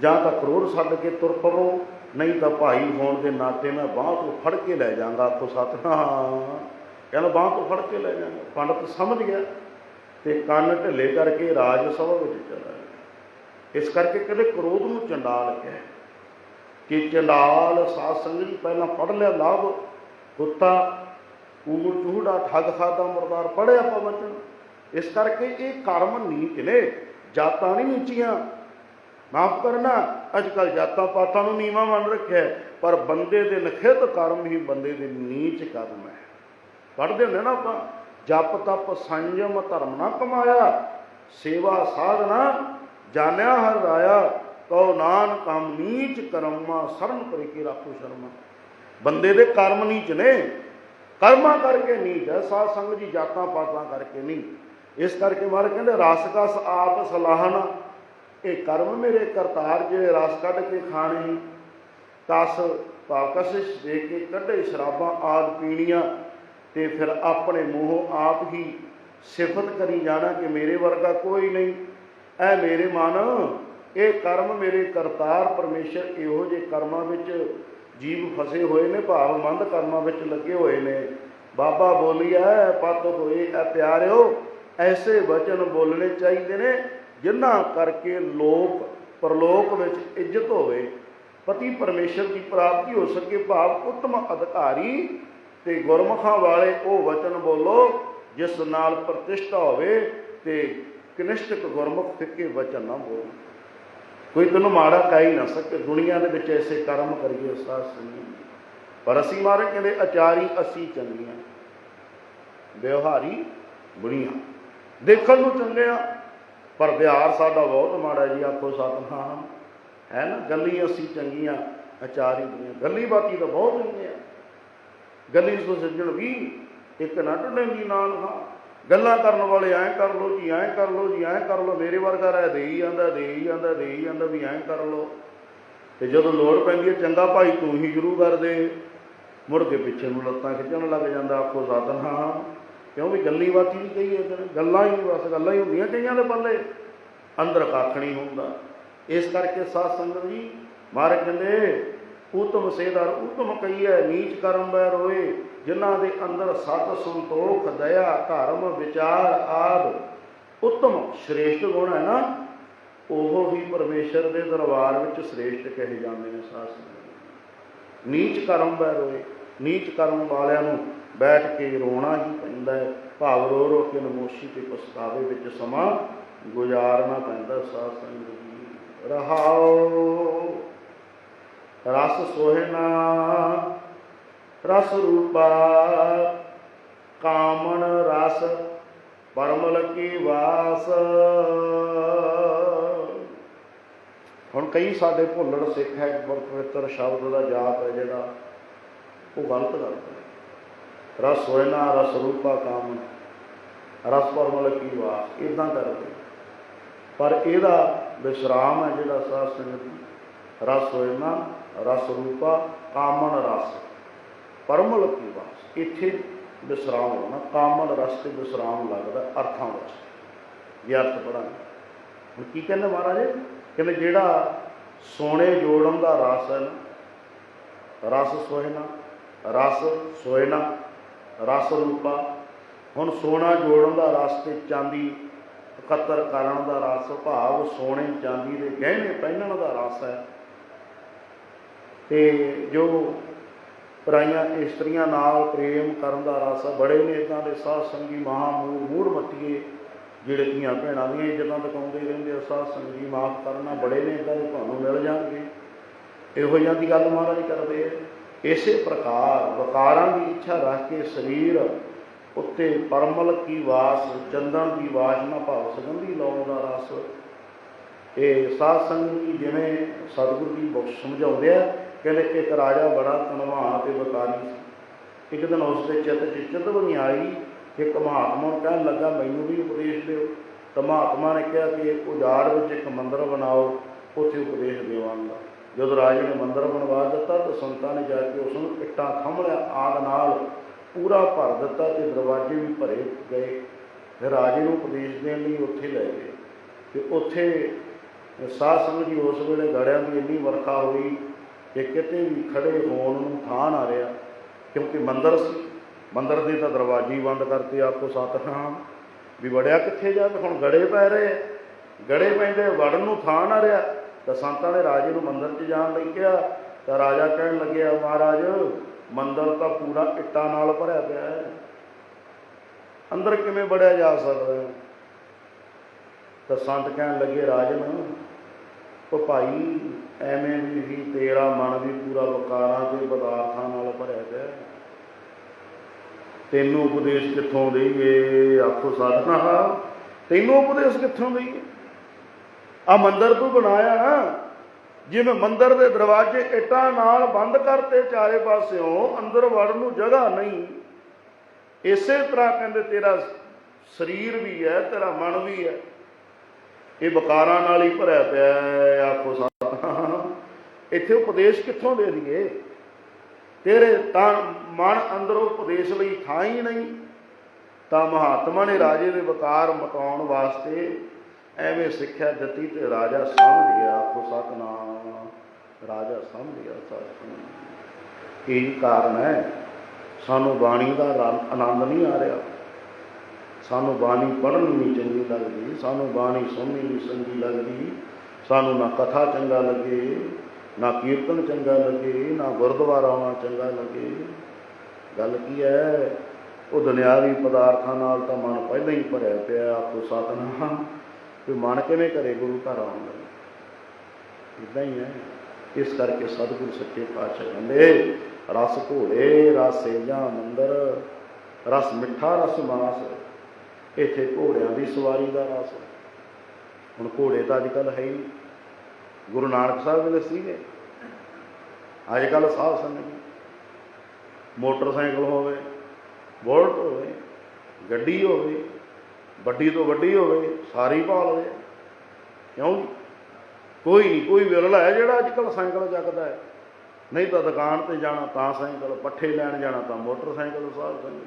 ਜਾਂ ਤਾਂ ਕ੍ਰੋਧ ਛੱਡ ਕੇ ਤੁਰ ਪਵੋ, ਨਹੀਂ ਤਾਂ ਭਾਈ ਹੋਣ ਦੇ ਨਾਤੇ ਮੈਂ ਬਾਹ ਤੋਂ ਫੜ ਕੇ ਲੈ ਜਾਵਾਂਗਾ ਆਖੋ ਸਤਨਾਮ। ਕਹਿੰਦਾ ਬਾਹ ਤੋਂ ਫੜ ਕੇ ਲੈ ਜਾਵਾਂਗਾ। ਪੰਡਤ ਸਮਝ ਗਿਆ ਤੇ ਕੰਨ ਢਿੱਲੇ ਕਰਕੇ ਰਾਜ ਸਭਾ ਵਿੱਚ ਚਲਾ ਗਿਆ। ਇਸ ਕਰਕੇ ਕਹਿੰਦੇ ਕਰੋਧ ਨੂੰ ਚੰਡਾਲ ਕਹੇ। ਕਿ ਚੰਡਾਲ ਸਾਧ ਸੰਗਤ ਜੀ, ਪਹਿਲਾਂ ਪੜ ਲਿਆ ਲਾਭ, ਕੁੱਤਾ, ਕੂੜ ਚੂੜਾ ਠੱਗ ਖਾਦਾ ਮਰਦਾਰ ਪੜਿਆ ਪਵਚਨ ਇਸ ਕਰਕੇ ਇਹ ਕਰਮ ਨੀਚ ਨੇ। ਜਾਤਾਂ ਨਹੀਂ ਨੀਚੀਆਂ ਮਾਫ ਕਰਨਾ ਅੱਜ ਕੱਲ ਜਾਤਾਂ ਪਾਤਾਂ ਨੂੰ ਨੀਵਾ ਮੰਨ ਰੱਖਿਆ ਪਰ ਬੰਦੇ ਦੇ ਨਖਿੱਤ ਕਰਮ ਹੀ ਬੰਦੇ ਦੇ ਨੀਚ ਕਰਮ ਹੈ। ਪੜ੍ਹਦੇ ਹੁੰਦੇ ਨਾ ਆਪਾਂ, ਜਪ ਤਪ ਸੰਜਮ ਧਰਮ ਨਾ ਕਮਾਇਆ, ਸੇਵਾ ਸਾਧਨਾ ਜਾਣਿਆ ਹਰ ਰਾਇਆ ਕਉ ਨਾਨ ਕੰਮ ਨੀਚ ਕਰਮਾ ਸਰਨ ਕਰੇ ਕੇ ਰਾਖੋ ਸ਼ਰਮਾ। ਬੰਦੇ ਦੇ ਕਰਮ ਨੀਚ ਨੇ, ਕਰਮਾਂ ਕਰਕੇ ਨੀਚ ਹੈ, ਸਾਧ ਸੰਗਤ ਜੀ ਜਾਤਾਂ ਪਾਤਾਂ ਕਰਕੇ ਨਹੀਂ। ਇਸ ਕਰਕੇ ਮਾਰ ਕਹਿੰਦੇ, ਰਸ ਕਸ ਆਪ ਸਲਾਹਨ ਇਹ ਕਰਮ ਮੇਰੇ ਕਰਤਾਰ ਜਿਹੜੇ ਰਸ ਕੱਢ ਕੇ ਖਾਣੇ, ਤਸ ਭਾਵ ਕਸ਼ਿਸ਼ ਦੇ ਕੇ ਕੱਢੇ ਸ਼ਰਾਬਾਂ ਆਦ ਪੀਣੀਆਂ, ਤੇ ਫਿਰ ਆਪਣੇ ਮੂੰਹੋਂ ਆਪ ਹੀ ਸਿਫਤ ਕਰੀ ਜਾਣਾ ਕਿ ਮੇਰੇ ਵਰਗਾ ਕੋਈ ਨਹੀਂ। ਐ ਮੇਰੇ ਮਨ, ਇਹ ਕਰਮ ਮੇਰੇ ਕਰਤਾਰ ਪਰਮੇਸ਼ਰ ਇਹੋ ਜਿਹੇ ਕਰਮਾਂ ਵਿੱਚ ਜੀਵ ਫਸੇ ਹੋਏ ਨੇ, ਭਾਵ ਮੰਦ ਕਰਮਾਂ ਵਿੱਚ ਲੱਗੇ ਹੋਏ ਨੇ। ਬਾਬਾ ਬੋਲੀਆ ਪਤ ਹੋਏ ਐ ਪਿਆਰਿਓ ਐਸੇ ਵਚਨ ਬੋਲਣੇ ਚਾਹੀਦੇ ਨੇ ਜਿਨ੍ਹਾਂ ਕਰਕੇ ਲੋਕ, ਪਰਲੋਕ ਵਿੱਚ ਇੱਜ਼ਤ ਹੋਵੇ। ਪਤੀ ਪਰਮੇਸ਼ਰ ਦੀ ਪ੍ਰਾਪਤੀ ਹੋ ਸਕੇ ਭਾਵ ਉੱਤਮ ਅਧਿਕਾਰੀ ਤੇ ਗੁਰਮੁਖਾਂ ਵਾਲੇ ਉਹ ਵਚਨ ਬੋਲੋ, ਜਿਸ ਨਾਲ ਪ੍ਰਤਿਸ਼ਠਾ ਹੋਵੇ ਤੇ ਕਨਿਸ਼ਟਕ ਗੁਰਮੁਖ ਫਿੱਕੇ ਵਚਨ ਨਾ ਬੋਲੋ। ਕੋਈ ਤੈਨੂੰ ਮਾੜਾ ਕਹਿ ਹੀ ਨਾ ਸਕੇ, ਦੁਨੀਆ ਦੇ ਵਿੱਚ ਐਸੇ ਕਰਮ ਕਰੀਏ ਸਾਧ ਸੰਗਤ। ਪਰ ਅਸੀਂ ਮਾਰੇ ਕਹਿੰਦੇ ਅਚਾਰੀ ਅਸੀਂ ਚੰਗੀਆਂ, ਵਿਵਹਾਰੀ ਬੁਰੀਆਂ। ਦੇਖਣ ਨੂੰ ਚੰਗੇ ਆ। ਪਰ ਵਿਹਾਰ ਸਾਡਾ ਬਹੁਤ ਮਾੜਾ ਜੀ, ਆਖੋ ਸਤਨਾਮ। ਹੈ ਨਾ? ਗੱਲੀ ਅਸੀਂ ਚੰਗੀਆਂ ਅਚਾਰੀ ਦੀਆਂ। ਗੱਲੀ ਬਾਕੀ ਤਾਂ ਬਹੁਤ ਚੰਗੇ ਆ ਗੱਲੀ ਸੋ ਸੱਜਣ ਵੀ ਇੱਕ ਨਾ ਟੁੱਟੇਗੀ ਨਾਲ ਹਾਂ। ਗੱਲਾਂ ਕਰਨ ਵਾਲੇ ਐਂ ਕਰ ਲੋ ਜੀ, ਐਂ ਕਰ ਲੋ ਜੀ, ਐਂ ਕਰ ਲੋ ਮੇਰੇ ਵਰਗਾ ਰਹਿ ਦੇ ਹੀ ਜਾਂਦਾ, ਦੇ ਹੀ ਜਾਂਦਾ, ਦੇ ਹੀ ਜਾਂਦਾ ਵੀ ਐਂ ਕਰ ਲੋ ਤੇ ਜਦੋਂ ਲੋੜ ਪੈਂਦੀ ਹੈ, ਚੰਗਾ ਭਾਈ ਤੂੰ ਹੀ ਸ਼ੁਰੂ ਕਰ ਦੇ ਮੁੜ ਕੇ ਪਿੱਛੇ ਨੂੰ ਲੱਤਾਂ ਖਿੱਚਣ ਲੱਗ ਜਾਂਦਾ, ਆਖੋ ਸਤਨਾਮ। ਕਿਉਂ ਵੀ ਗੱਲੀ ਬਾਤੀ ਨਹੀਂ ਕਹੀ ਉਹਦੇ ਗੱਲਾਂ ਹੀ ਬਸ ਗੱਲਾਂ ਹੀ ਹੁੰਦੀਆਂ ਕਈਆਂ ਦੇ ਪੱਲੇ। ਅੰਦਰ ਕੱਖ ਨਹੀਂ ਹੁੰਦਾ। ਇਸ ਕਰਕੇ ਸਾਧ ਸੰਗਤ ਜੀ ਮਹਾਰਾਜ ਕਹਿੰਦੇ, ਉਤਮ ਸੇਦਾਰ ਉਤਮ ਕਹੀਏ ਨੀਚ ਕਰਮ ਬੈ ਰੋਏ, ਜਿਨ੍ਹਾਂ ਦੇ ਅੰਦਰ ਸਤ ਸੰਤੋਖ, ਦਇਆ, ਧਰਮ, ਵਿਚਾਰ ਆਦ ਉਤਮ ਸ਼੍ਰੇਸ਼ਟ ਗੁਣ ਹੈ ਨਾ, ਉਹ ਹੀ ਪਰਮੇਸ਼ਰ ਦੇ ਦਰਬਾਰ ਵਿੱਚ ਸ਼੍ਰੇਸ਼ਟ ਕਹੇ ਜਾਂਦੇ ਨੇ ਸਾਧ ਸੰਗਤ ਨੀਚ ਕਰਮ ਬੈ ਰੋਏ, ਨੀਚ ਕਰਮ ਵਾਲਿਆਂ ਨੂੰ ਬੈਠ ਕੇ ਰੋਣਾ ਹੀ ਪੈਂਦਾ ਹੈ। ਭਾਵ ਰੋ ਰੋ ਕੇ ਨਮੋਸ਼ੀ ਤੇ ਪਛਤਾਵੇ ਵਿੱਚ ਸਮਾਂ ਗੁਜ਼ਾਰਨਾ ਪੈਂਦਾ ਸਾਧ ਸੰਗਤ ਜੀ। ਰਹਾਓ, ਰਸ ਸੋਹਿਨਾ ਰਸ ਰੂਪਾ, ਕਾਮਣ ਰਸ, ਪਰਮਲ ਕੀ ਵਾਸ। ਹੁਣ ਕਈ ਸਾਡੇ ਭੁੱਲੜ ਸਿੱਖ ਹੈ ਗੁਰ ਪਵਿੱਤਰ ਸ਼ਬਦ ਦਾ ਜਾਪ ਹੈ ਜਿਹੜਾ ਉਹ ਗਲਤ ਕਰਦੇ ਨੇ। ਰਸ ਹੋਇਨਾ ਰਸ ਰੂਪਾ ਕਾਮਣ ਰਸ ਪਰਮਲ ਕੀ ਵਾਸ ਇਦਾਂ ਕਰਦੇ ਪਰ ਇਹਦਾ ਵਿਸ਼ਰਾਮ ਹੈ ਜਿਹੜਾ ਸਾਧ ਸੰਗਤ ਜੀ ਰਸ ਹੋਇਨਾ ਰਸ ਰੂਪਾ, ਕਾਮਨ ਰਸ। ਪਰਮਲ ਕੀ ਵਾਸ ਇੱਥੇ ਵਿਸਰਾਮ ਹੋਣਾ ਕਾਮਣ ਰਸ ਤੇ ਵਿਸਰਾਮ ਲੱਗਦਾ, ਅਰਥਾਂ ਵਿੱਚ। ਇਹ ਅਰਥ ਪੜਾਂਗੇ ਹੁਣ ਕੀ ਕਹਿੰਦੇ ਮਹਾਰਾਜ? ਕਹਿੰਦੇ ਜਿਹੜਾ ਸੋਨੇ ਜੋੜਨ ਦਾ ਰਸ ਹੈ ਨਾ, ਰਸ ਸੋਇਨਾ ਰਸ ਸੋਇਨਾ ਰਸ ਰੂਪਾ। ਹੁਣ ਸੋਨਾ ਜੋੜਨ ਦਾ ਰਸ ਤੇ ਚਾਂਦੀ ਇਕੱਤਰ ਕਰਨ ਦਾ ਰਸ, ਭਾਵ ਸੋਨੇ ਚਾਂਦੀ ਦੇ ਗਹਿਣੇ ਪਹਿਨਣ ਦਾ ਰਸ ਹੈ। ਤੇ ਜੋ ਪਰਾਈਆਂ ਇਸਤਰੀਆਂ ਨਾਲ ਪ੍ਰੇਮ ਕਰਨ ਦਾ ਰਸ ਬੜੇ ਨੇ ਇਦਾਂ ਦੇ ਸਾਧ ਸੰਗੀ ਮਹਾਮੂਰ ਮੂੜ ਮੱਤੀਏ ਜਿਹੜੇ ਧੀਆਂ ਭੈਣਾਂ ਦੀਆਂ ਇੱਜ਼ਤਾਂ ਤਕਾਉਂਦੇ ਰਹਿੰਦੇ ਆ, ਸਾਧ ਸੰਗੀ ਮਾਫ ਕਰਨਾ ਬੜੇ ਨੇ, ਇਦਾਂ ਦੇ ਤੁਹਾਨੂੰ ਮਿਲ ਜਾਣਗੇ। ਇਹੋ ਜਿਹਾਂ ਦੀ ਗੱਲ ਮਹਾਰਾਜ ਕਰਦੇ ਆ। ਇਸੇ ਪ੍ਰਕਾਰ ਵਕਾਰਾਂ ਦੀ ਇੱਛਾ ਰੱਖ ਕੇ ਸਰੀਰ ਉੱਤੇ ਪਰਮਲ ਕੀ ਵਾਸ, ਚੰਦਨ ਦੀ ਵਾਸ਼ਨਾ ਭਾਵ, ਸੁਗੰਧੀ ਲਾਉਣ ਦਾ ਰਸ। ਇਹ ਸਾਧ ਸੰਗਤ ਜੀ ਜਿਵੇਂ ਸਤਿਗੁਰੂ ਜੀ ਬਹੁਤ ਸਮਝਾਉਂਦੇ ਆ, ਕਹਿੰਦੇ ਇੱਕ ਰਾਜਾ ਬੜਾ ਧਨਵਾਨ ਤੇ ਵਕਾਰੀ ਸੀ। ਇੱਕ ਦਿਨ ਉਸ ਦੇ ਚਿੱਤ 'ਚ ਚਿਤਵਨੀ ਆਈ, ਇੱਕ ਮਹਾਤਮਾ ਨੂੰ ਕਹਿਣ ਲੱਗਾ, ਮੈਨੂੰ ਵੀ ਉਪਦੇਸ਼ ਦਿਓ। ਤਾਂ ਮਹਾਤਮਾ ਨੇ ਕਿਹਾ ਕਿ ਇੱਕ ਉਜਾੜ ਵਿੱਚ ਇੱਕ ਮੰਦਿਰ ਬਣਾਓ, ਉੱਥੇ ਉਪਦੇਸ਼ ਦੇਵਾਂ ਜਦੋਂ ਰਾਜੇ ਨੇ ਮੰਦਰ ਬਣਵਾ ਦਿੱਤਾ ਤਾਂ ਸੰਤਾਂ ਨੇ ਜਾ ਕੇ ਉਸ ਨੂੰ ਇੱਟਾਂ ਖੰਭਲਿਆ, ਆਗ ਨਾਲ ਪੂਰਾ ਭਰ ਦਿੱਤਾ ਤੇ ਦਰਵਾਜ਼ੇ ਵੀ ਭਰੇ ਗਏ। ਫਿਰ ਰਾਜੇ ਨੂੰ ਉਪਦੇਸ਼ ਦੇਣ ਲਈ ਉੱਥੇ ਲੈ ਗਏ। ਤੇ ਉੱਥੇ ਸਾਧ ਸੰਗਤ ਜੀ ਉਸ ਵੇਲੇ ਗੜਿਆਂ ਦੀ ਇੰਨੀ ਵਰਖਾ ਹੋਈ ਕਿ ਕਿਤੇ ਵੀ ਖੜੇ ਹੋਣ ਨੂੰ ਥਾਂ ਨਾ ਰਿਹਾ, ਕਿਉਂਕਿ ਮੰਦਰ ਸੀ। ਮੰਦਰ ਦੇ ਤਾਂ ਦਰਵਾਜ਼ੇ ਹੀ ਬੰਦ ਕਰਤੇ ਆਪਕੋ ਸਤਨਾਮ। ਵੀ ਵੜਿਆ ਕਿੱਥੇ ਜਾ ਹੁਣ ਗੜੇ ਪੈ ਰਹੇ ਗੜੇ ਪੈਂਦੇ, ਵੜਨ ਨੂੰ ਥਾਂ ਨਾ ਰਿਹਾ। ਤਾਂ ਸੰਤਾਂ ਨੇ ਰਾਜੇ ਨੂੰ ਮੰਦਰ 'ਚ ਜਾਣ ਲਈ ਕਿਹਾ, ਤਾਂ ਰਾਜਾ ਕਹਿਣ ਲੱਗਿਆ ਮਹਾਰਾਜ, ਮੰਦਰ ਤਾਂ ਪੂਰਾ ਇੱਟਾਂ ਨਾਲ ਭਰਿਆ ਪਿਆ ਹੈ। ਅੰਦਰ ਕਿਵੇਂ ਵੜਿਆ ਜਾ ਸਕਦਾ ਹੈ? ਤਾਂ ਸੰਤ ਕਹਿਣ ਲੱਗੇ, ਰਾਜਨ, ਉਹ ਭਾਈ ਐਵੇਂ ਵੀ ਹੀ ਤੇਰਾ ਮਨ ਵੀ ਪੂਰਾ ਵਕਾਰਾਂ ਤੇ ਪਦਾਰਥਾਂ ਨਾਲ ਭਰਿਆ ਪਿਆ ਤੈਨੂੰ ਉਪਦੇਸ਼ ਕਿੱਥੋਂ ਦੇਈਏ? ਆਖੋ ਸਾਧਨਾ ਤੈਨੂੰ ਉਪਦੇਸ਼ ਕਿੱਥੋਂ ਦੇਈਏ? ਆ ਮੰਦਰ ਤੂੰ ਬਣਾਇਆ ਨਾ, ਜਿਵੇਂ ਮੰਦਰ ਦੇ ਦਰਵਾਜ਼ੇ ਇੱਟਾਂ ਨਾਲ ਬੰਦ ਕਰਤੇ ਚਾਰੇ ਪਾਸਿਓਂ, ਅੰਦਰ ਵੜਨ ਨੂੰ ਜਗ੍ਹਾ ਨਹੀਂ। ਇਸੇ ਤਰ੍ਹਾਂ ਕਹਿੰਦੇ, ਤੇਰਾ ਸਰੀਰ ਵੀ ਹੈ, ਤੇਰਾ ਮਨ ਵੀ ਹੈ। ਇਹ ਵਿਕਾਰਾਂ ਨਾਲ ਹੀ ਭਰਿਆ ਪਿਆ ਆਖੋ ਸਤਿਨਾਮ ਇੱਥੇ ਉਪਦੇਸ਼ ਕਿੱਥੋਂ ਦੇ ਦਈਏ? ਤੇਰੇ ਤਾਂ ਮਨ ਅੰਦਰੋਂ ਉਪਦੇਸ਼ ਲਈ ਥਾਂ ਹੀ ਨਹੀਂ, ਤਾਂ ਮਹਾਤਮਾ ਨੇ ਰਾਜੇ ਦੇ ਵਕਾਰ ਮਟਾਉਣ ਵਾਸਤੇ ਐਵੇਂ ਸਿੱਖਿਆ ਦਿੱਤੀ ਤੇ ਰਾਜਾ ਸਮਝ ਗਿਆ, ਆਖੋ, ਸਤਨਾਮ, ਰਾਜਾ ਸਮਝ ਗਿਆ ਸਤਨਾਮ ਇਹ ਕਾਰਨ ਹੈ, ਸਾਨੂੰ ਬਾਣੀ ਦਾ ਆਨੰਦ ਨਹੀਂ ਆ ਰਿਹਾ। ਸਾਨੂੰ ਬਾਣੀ ਪੜ੍ਹਨ ਨਹੀਂ ਚੰਗੀ ਲੱਗਦੀ, ਸਾਨੂੰ ਬਾਣੀ ਸੁਣਨੀ ਨਹੀਂ ਚੰਗੀ ਲੱਗਦੀ, ਸਾਨੂੰ ਨਾ ਕਥਾ ਚੰਗਾ ਲੱਗੇ, ਨਾ ਕੀਰਤਨ ਚੰਗਾ ਲੱਗੇ, ਨਾ ਗੁਰਦੁਆਰਾ ਆਉਣਾ ਚੰਗਾ ਲੱਗੇ। ਗੱਲ ਕੀ ਹੈ, ਉਹ ਦੁਨਿਆਵੀ ਪਦਾਰਥਾਂ ਨਾਲ ਤਾਂ ਮਨ ਪਹਿਲਾਂ ਹੀ ਭਰਿਆ ਪਿਆ ਆਪੋ ਸਤਨਾਮ। ਵੀ ਮਨ ਕਿਵੇਂ ਕਰੇ ਗੁਰੂ ਘਰ ਆਉਣ ਦਾ? ਇਦਾਂ ਹੀ ਹੈ। ਇਸ ਕਰਕੇ ਸਤਿਗੁਰੂ ਸੱਚੇ ਪਾਤਸ਼ਾਹ ਕਹਿੰਦੇ, ਰਸ ਘੋੜੇ, ਰਸ ਸੇਜਾਂ, ਮੰਦਰ, ਰਸ ਮਿੱਠਾ, ਰਸ ਮਾਸ। ਇੱਥੇ ਘੋੜਿਆਂ ਦੀ ਸਵਾਰੀ ਦਾ ਰਸ। ਹੁਣ ਘੋੜੇ ਤਾਂ ਅੱਜ ਕੱਲ ਹੈ ਹੀ ਨਹੀਂ। ਗੁਰੂ ਨਾਨਕ ਸਾਹਿਬ ਵੇਲੇ ਸੀਗੇ ਅੱਜ ਕੱਲ ਸਾਧ ਸੰਗਤ ਮੋਟਰਸਾਈਕਲ ਹੋਵੇ, ਬੋਲਟ ਹੋਵੇ, ਗੱਡੀ ਹੋਵੇ ਵੱਡੀ ਤੋਂ ਵੱਡੀ ਹੋਵੇ, ਸਾਰੀ ਭਾਲਦੇ ਆ। ਕਿਉਂ ਕੋਈ ਨਹੀਂ ਕੋਈ ਵਿਰਲਾ ਹੈ ਜਿਹੜਾ ਅੱਜ ਕੱਲ ਸਾਈਕਲ ਚੱਕਦਾ ਹੈ। ਨਹੀਂ ਤਾਂ ਦੁਕਾਨ ਤੇ ਜਾਣਾ, ਤਾਂ ਸਾਈਕਲ, ਪੱਠੇ ਲੈਣ ਜਾਣਾ, ਤਾਂ ਮੋਟਰਸਾਈਕਲ ਸਾਧ ਸੰਗਤ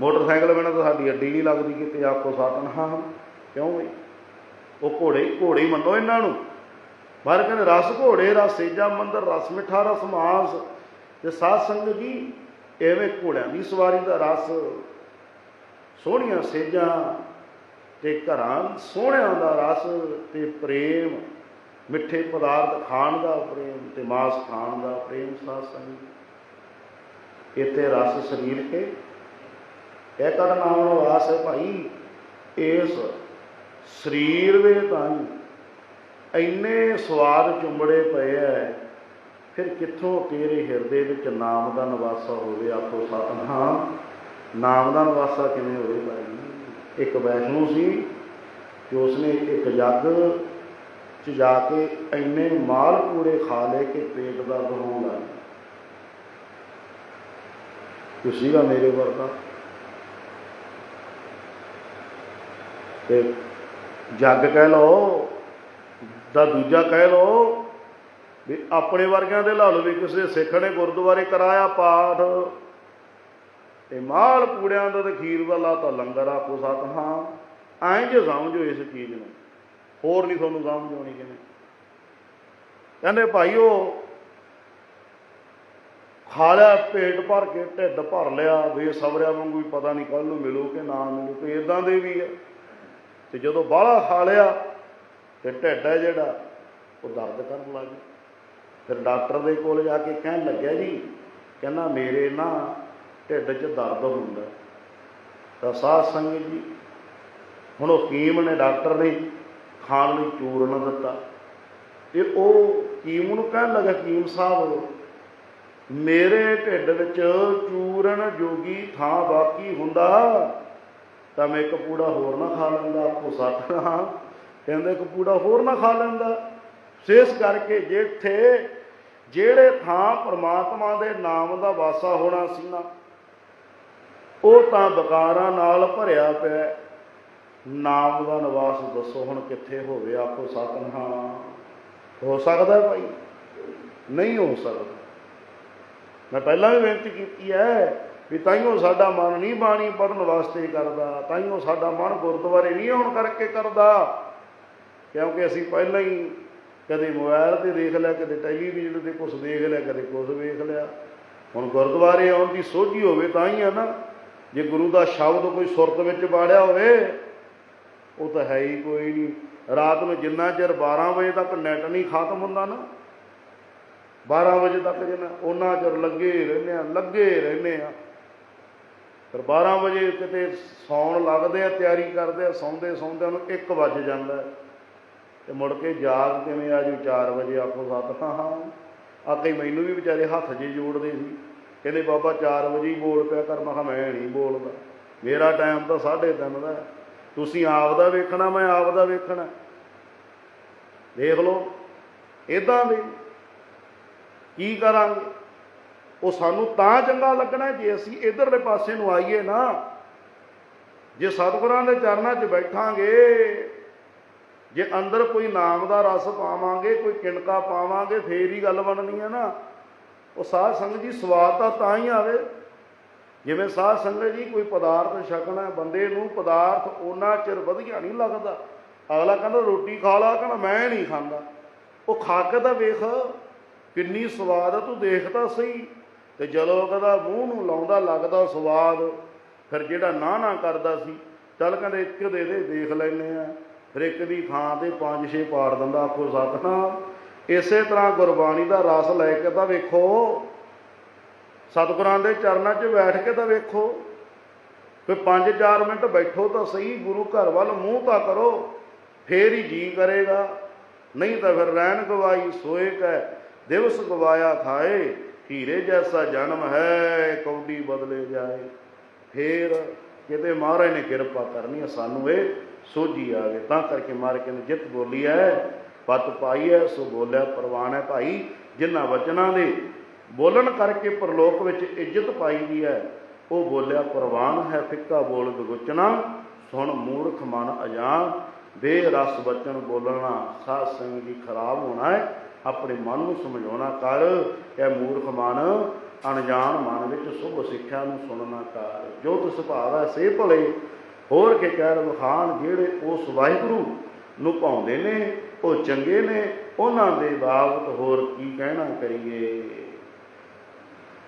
ਮੋਟਰਸਾਈਕਲ ਬਿਨਾਂ ਤਾਂ ਸਾਡੀ ਅੱਡੀ ਨਹੀਂ ਲੱਗਦੀ, ਕਿਤੇ ਆਪਕੋ ਸਾਧਨ ਹਾਂ ਕਿਉਂ ਬਈ? ਉਹ ਘੋੜੇ ਘੋੜੇ ਮੰਨੋ ਇਹਨਾਂ ਨੂੰ। ਬਾਹਰ ਕਹਿੰਦੇ, ਰਸ ਘੋੜੇ, ਰਸ ਸੇਜਾ, ਮੰਦਰ, ਰਸ ਮਿੱਠਾ, ਰਸ ਮਾਸ। ਤੇ ਸਾਧ ਸੰਗਤ ਜੀ, ਐਵੇਂ ਘੋੜਿਆਂ ਦੀ ਸਵਾਰੀ ਦਾ ਰਸ ਸੋਹਣੀਆਂ ਸੇਜਾਂ ਤੇ ਘਰਾਂ, ਸੋਹਣਿਆਂ ਦਾ ਰਸ ਤੇ ਪ੍ਰੇਮ, ਮਿੱਠੇ ਪਦਾਰਥ ਖਾਣ ਦਾ ਪ੍ਰੇਮ ਤੇ ਮਾਸ ਖਾਣ ਦਾ ਪ੍ਰੇਮ ਸਾਧ ਸੰਗਤ। ਇੱਥੇ ਰਸ ਸਰੀਰ ਕੇ। ਇਹ ਕਦ ਨਾਮ ਵਾਸ ਹੈ ਭਾਈ, ਇਸ ਸਰੀਰ ਦੇ ਤਾਂ ਇੰਨੇ ਸਵਾਦ ਚੁੰਬੜੇ ਪਏ ਐ, ਫਿਰ ਕਿੱਥੋਂ ਤੇਰੇ ਹਿਰਦੇ ਵਿੱਚ ਨਾਮ ਦਾ ਨਿਵਾਸਾ ਹੋਵੇ ਆਪੋ ਸਤਨਾਮ। ਨਾਮ ਦਾ ਨਿਵਾਸਾ ਕਿਵੇਂ ਹੋਵੇ ਭਾਈ? ਇੱਕ ਵੈਸ਼ਨੂ ਸੀ ਕਿ ਉਸਨੇ ਇੱਕ ਜੱਗ ਚ ਜਾ ਕੇ ਇੰਨੇ ਮਾਲ ਪੂਰੇ ਖਾ ਲਏ ਕਿ ਪੇਟ ਦਰਦ ਹੋਣ ਲੱਗ ਗਿਆ ਕੋਈ ਸੀਗਾ ਮੇਰੇ ਵਰਗਾ ਤੇ। ਜੱਗ ਕਹਿ ਲਓ ਦਾ ਦੂਜਾ ਕਹਿ ਲਓ ਵੀ ਆਪਣੇ ਵਰਗਿਆਂ ਦੇ ਲਾ ਲਓ ਵੀ ਕਿਸੇ ਸਿੱਖ ਨੇ ਗੁਰਦੁਆਰੇ ਕਰਾਇਆ ਪਾਠ ਤੇ ਮਾਲ ਪੂੜਿਆਂ ਦਾ ਤੇ ਖੀਰ ਵਾਲਾ ਤਾਂ ਲੰਗਰ ਆਪੋ ਸਤਨਾਮ ਐਂ ਜੇ ਸਮਝੋ ਇਸ ਚੀਜ਼ ਨੂੰ। ਹੋਰ ਨਹੀਂ ਤੁਹਾਨੂੰ ਸਮਝ ਆਉਣੀ ਕਿਵੇਂ। ਕਹਿੰਦੇ ਭਾਈ ਉਹ ਖਾ ਲਿਆ, ਪੇਟ ਭਰ ਕੇ ਢਿੱਡ ਭਰ ਲਿਆ ਬੇਸਬਰਿਆਂ ਵਾਂਗੂ ਵੀ ਪਤਾ ਨਹੀਂ ਕੱਲ ਨੂੰ ਮਿਲੂ ਕਿ ਨਾ ਮਿਲੂ, ਤੇ ਇਦਾਂ ਦੇ ਵੀ ਆ। ਤੇ ਜਦੋਂ ਬਾਹਲਾ ਖਾ ਲਿਆ, ਤੇ ਢਿੱਡ ਹੈ ਜਿਹੜਾ, ਉਹ ਦਰਦ ਕਰਨ ਲੱਗ ਗਿਆ। ਫਿਰ ਡਾਕਟਰ ਦੇ ਕੋਲ ਜਾ ਕੇ ਕਹਿਣ ਲੱਗਿਆ ਜੀ, ਕਹਿੰਦਾ, ਮੇਰੇ ਨਾ ਢਿੱਡ 'ਚ ਦਰਦ ਹੁੰਦਾ। ਤਾਂ ਸਾਧ ਸੰਗਤ ਜੀ, ਹੁਣ ਉਹ ਹਕੀਮ ਨੇ ਡਾਕਟਰ ਨੇ ਖਾਣ ਲਈ ਚੂਰਨ ਦਿੱਤਾ। ਤੇ ਉਹ ਹਕੀਮ ਨੂੰ ਕਹਿਣ ਲੱਗਾ ਹਕੀਮ ਸਾਹਿਬ, ਮੇਰੇ ਢਿੱਡ ਵਿੱਚ ਚੂਰਨ ਜੋਗੀ ਥਾਂ ਬਾਕੀ ਹੁੰਦਾ, ਤਾਂ ਮੈਂ ਇੱਕ ਪੂੜਾ ਹੋਰ ਨਾ ਖਾ ਲੈਂਦਾ ਆਪੋ ਸੱਤ ਕਹਿੰਦੇ ਇੱਕ ਪੂੜਾ ਹੋਰ ਨਾ ਖਾ ਲੈਂਦਾ। ਸੇਸ ਕਰਕੇ ਜਿੱਥੇ ਜਿਹੜੇ ਥਾਂ ਪ੍ਰਮਾਤਮਾ ਦੇ ਨਾਮ ਦਾ ਵਾਸਾ ਹੋਣਾ ਸੀ ਨਾ ਉਹ ਤਾਂ ਬਕਾਰਾਂ ਨਾਲ ਭਰਿਆ ਪਿਆ ਨਾਮ ਦਾ ਨਿਵਾਸ ਦੱਸੋ ਹੁਣ ਕਿੱਥੇ ਹੋਵੇ ਆਪੋ ਸਤਨਾਮ। ਹੋ ਸਕਦਾ ਭਾਈ? ਨਹੀਂ ਹੋ ਸਕਦਾ। ਮੈਂ ਪਹਿਲਾਂ ਵੀ ਬੇਨਤੀ ਕੀਤੀ ਹੈ ਵੀ ਤਾਈਓ ਸਾਡਾ ਮਨ ਨਹੀਂ ਬਾਣੀ ਪੜਨ ਵਾਸਤੇ ਕਰਦਾ, ਤਾਈਓ ਸਾਡਾ ਮਨ ਗੁਰਦੁਆਰੇ ਨਹੀਂ ਆਉਣ ਕਰਕੇ ਕਰਦਾ। ਕਿਉਂਕਿ ਅਸੀਂ ਪਹਿਲਾਂ ਹੀ ਕਦੇ ਮੋਬਾਈਲ ਤੇ ਦੇਖ ਲਿਆ, ਕਦੇ ਟੈਲੀਵਿਜ਼ਨ ਤੇ ਕੁਝ ਦੇਖ ਲਿਆ, ਕਦੇ ਕੁਝ ਵੇਖ ਲਿਆ। ਹੁਣ ਗੁਰਦੁਆਰੇ ਆਉਣ ਦੀ ਸੋਝੀ ਹੋਵੇ ਤਾਂ ਹੀ ਆ ਨਾ। ਜੇ ਗੁਰੂ ਦਾ ਸ਼ਬਦ ਕੋਈ ਸੁਰਤ ਵਿੱਚ ਬਾੜਿਆ ਹੋਵੇ, ਉਹ ਤਾਂ ਹੈ ਹੀ ਕੋਈ ਨਹੀਂ। ਰਾਤ ਨੂੰ ਜਿੰਨਾ ਚਿਰ 12 ਵਜੇ ਤੱਕ ਨੈਟ ਨਹੀਂ ਖਤਮ ਹੁੰਦਾ ਨਾ 12 ਵਜੇ ਤੱਕ ਜਿੰਨਾ, ਉਹਨਾਂ ਚਿਰ ਲੱਗੇ ਰਹਿੰਦੇ ਆ, ਲੱਗੇ ਰਹਿੰਦੇ ਆ। ਫਿਰ 12 ਵਜੇ ਕਿਤੇ ਸੌਣ ਲੱਗਦੇ ਆ, ਤਿਆਰੀ ਕਰਦੇ ਆ, ਸੌਂਦੇ ਸੌਂਦੇ ਨੂੰ 1 ਵੱਜ ਜਾਂਦਾ। ਤੇ ਮੁੜ ਕੇ ਜਾਗ ਕਿਵੇਂ ਆ ਜੂ 4 ਵਜੇ ਆਖੋ ਸੱਤ ਹਾਂ ਹਾਂ। ਆ ਕਈ ਮੈਨੂੰ ਵੀ ਵਿਚਾਰੇ ਹੱਥ ਜੇ ਜੋੜਦੇ ਸੀ। ਕਹਿੰਦੇ ਬਾਬਾ 4 ਵਜੇ ਹੀ ਬੋਲ ਪਿਆ ਕਰ, ਮੈਂ ਕਿਹਾ ਮੈਂ ਨਹੀਂ ਬੋਲਦਾ। ਮੇਰਾ ਟਾਈਮ ਤਾਂ 3:30 ਦਾ ਤੁਸੀਂ ਆਪ ਦਾ ਵੇਖਣਾ, ਮੈਂ ਆਪ ਦਾ ਵੇਖਣਾ। ਦੇਖ ਲਓ ਇਦਾਂ ਵੀ ਕੀ ਕਰਾਂਗੇ? ਉਹ ਸਾਨੂੰ ਤਾਂ ਚੰਗਾ ਲੱਗਣਾ ਜੇ ਅਸੀਂ ਇਧਰਲੇ ਪਾਸੇ ਨੂੰ ਆਈਏ ਨਾ। ਜੇ ਸਤਿਗੁਰਾਂ ਦੇ ਚਰਨਾਂ 'ਚ ਬੈਠਾਂਗੇ, ਜੇ ਅੰਦਰ ਕੋਈ ਨਾਮ ਦਾ ਰਸ ਪਾਵਾਂਗੇ, ਕੋਈ ਕਿਣਕਾ ਪਾਵਾਂਗੇ, ਫੇਰ ਹੀ ਗੱਲ ਬਣਨੀ ਹੈ ਨਾ। ਉਹ ਸਾਧ ਸੰਗਤ ਜੀ ਸਵਾਦ ਤਾਂ ਤਾਂ ਹੀ ਆਵੇ। ਜਿਵੇਂ ਸਾਧ ਸੰਗਤ ਜੀ ਕੋਈ ਪਦਾਰਥ ਛਕਣਾ ਬੰਦੇ ਨੂੰ ਪਦਾਰਥ ਉਹਨਾਂ ਚਿਰ ਵਧੀਆ ਨਹੀਂ ਲੱਗਦਾ। ਅਗਲਾ ਕਹਿੰਦਾ ਰੋਟੀ ਖਾ ਲਾ, ਕਹਿੰਦਾ ਮੈਂ ਨਹੀਂ ਖਾਂਦਾ। ਉਹ ਖਾ ਕੇ ਤਾਂ ਵੇਖ, ਕਿੰਨੀ ਸਵਾਦ ਆ, ਤੂੰ ਦੇਖ ਤਾਂ ਸਹੀ। ਤੇ ਜਦੋਂ ਕਹਿੰਦਾ ਮੂੰਹ ਨੂੰ ਲਾਉਂਦਾ, ਲੱਗਦਾ ਸਵਾਦ, ਫਿਰ ਜਿਹੜਾ ਨਾ ਨਾ ਕਰਦਾ ਸੀ, ਚੱਲ ਕਹਿੰਦੇ ਇੱਕ ਦੇ ਦੇ, ਦੇਖ ਲੈਨੇ ਆ। ਫਿਰ ਇੱਕ ਦੀ ਥਾਂ ਤੇ ਪੰਜ ਛੇ ਪਾੜ ਦਿੰਦਾ, ਆਖੋ ਸਤਨਾਮ। ਇਸੇ ਤਰ੍ਹਾਂ ਗੁਰਬਾਣੀ ਦਾ ਰਸ ਲੈ ਕੇ ਤਾਂ ਵੇਖੋ, ਸਤਿਗੁਰਾਂ ਦੇ ਚਰਨਾਂ 'ਚ ਬੈਠ ਕੇ ਤਾਂ ਵੇਖੋ। ਕੋਈ 5-4 ਮਿੰਟ ਬੈਠੋ ਤਾਂ ਸਹੀ, ਗੁਰੂ ਘਰ ਵੱਲ ਮੂੰਹ ਤਾਂ ਕਰੋ, ਫੇਰ ਹੀ ਜੀ ਕਰੇਗਾ। ਨਹੀਂ ਤਾਂ ਫਿਰ ਰਹਿਣ ਗਵਾਈ, ਸੋਏ ਕੈ, ਦਿਵਸ ਗਵਾਇਆ ਖਾਏ, ਹੀਰੇ ਜੈਸਾ ਜਨਮ ਹੈ, ਕੌਡੀ ਬਦਲੇ ਜਾਏ। ਫੇਰ ਕਿਤੇ ਮਹਾਰਾਜ ਨੇ ਕਿਰਪਾ ਕਰਨੀ ਹੈ ਸਾਨੂੰ ਇਹ ਸੋਝੀ ਆਵੇ ਤਾਂ ਕਰਕੇ ਮਾਰ ਕੇ ਜਿੱਤ ਬੋਲੀ ਹੈ ਪਤ ਪਾਈ ਹੈ, ਸੋ ਬੋਲਿਆ, ਪ੍ਰਵਾਨ ਹੈ ਭਾਈ, ਜਿਨ੍ਹਾਂ ਵਚਨਾਂ ਦੇ ਬੋਲਣ ਕਰਕੇ ਪਰਲੋਕ ਵਿੱਚ ਇੱਜ਼ਤ ਪਾਈ ਦੀ ਹੈ, ਉਹ ਬੋਲਿਆ, ਪ੍ਰਵਾਨ ਹੈ, ਫਿੱਕਾ ਬੋਲ ਬਗੁਚਣਾ ਸੁਣ ਮੂਰਖ ਮਨ ਅਜਾਨ ਬੇਰਸ ਬਚਨ ਬੋਲਣਾ, ਸਾਧ ਸੰਗ ਦੀ ਖਰਾਬ ਹੋਣਾ ਹੈ, ਆਪਣੇ ਮਨ ਨੂੰ ਸਮਝਾਉਣਾ ਕਰ, ਇਹ ਮੂਰਖ ਮਨ ਅਣਜਾਣ ਮਨ ਵਿੱਚ ਸੁਭ ਸਿੱਖਿਆ ਨੂੰ ਸੁਣਨਾ ਕਰ, ਜੋ ਤੁਸ ਭਾਵ ਹੈ ਸੇ ਭਲੇ, ਹੋਰ ਕੇ ਕਹਿ ਰਵਖਾਨ ਜਿਹੜੇ ਉਸ ਵਾਹਿਗੁਰੂ ਨੂੰ ਪਾਉਂਦੇ ਨੇ ਉਹ ਚੰਗੇ ਨੇ, ਉਹਨਾਂ ਦੇ ਬਾਬਤ ਹੋਰ ਕੀ ਕਹਿਣਾ ਕਰੀਏ?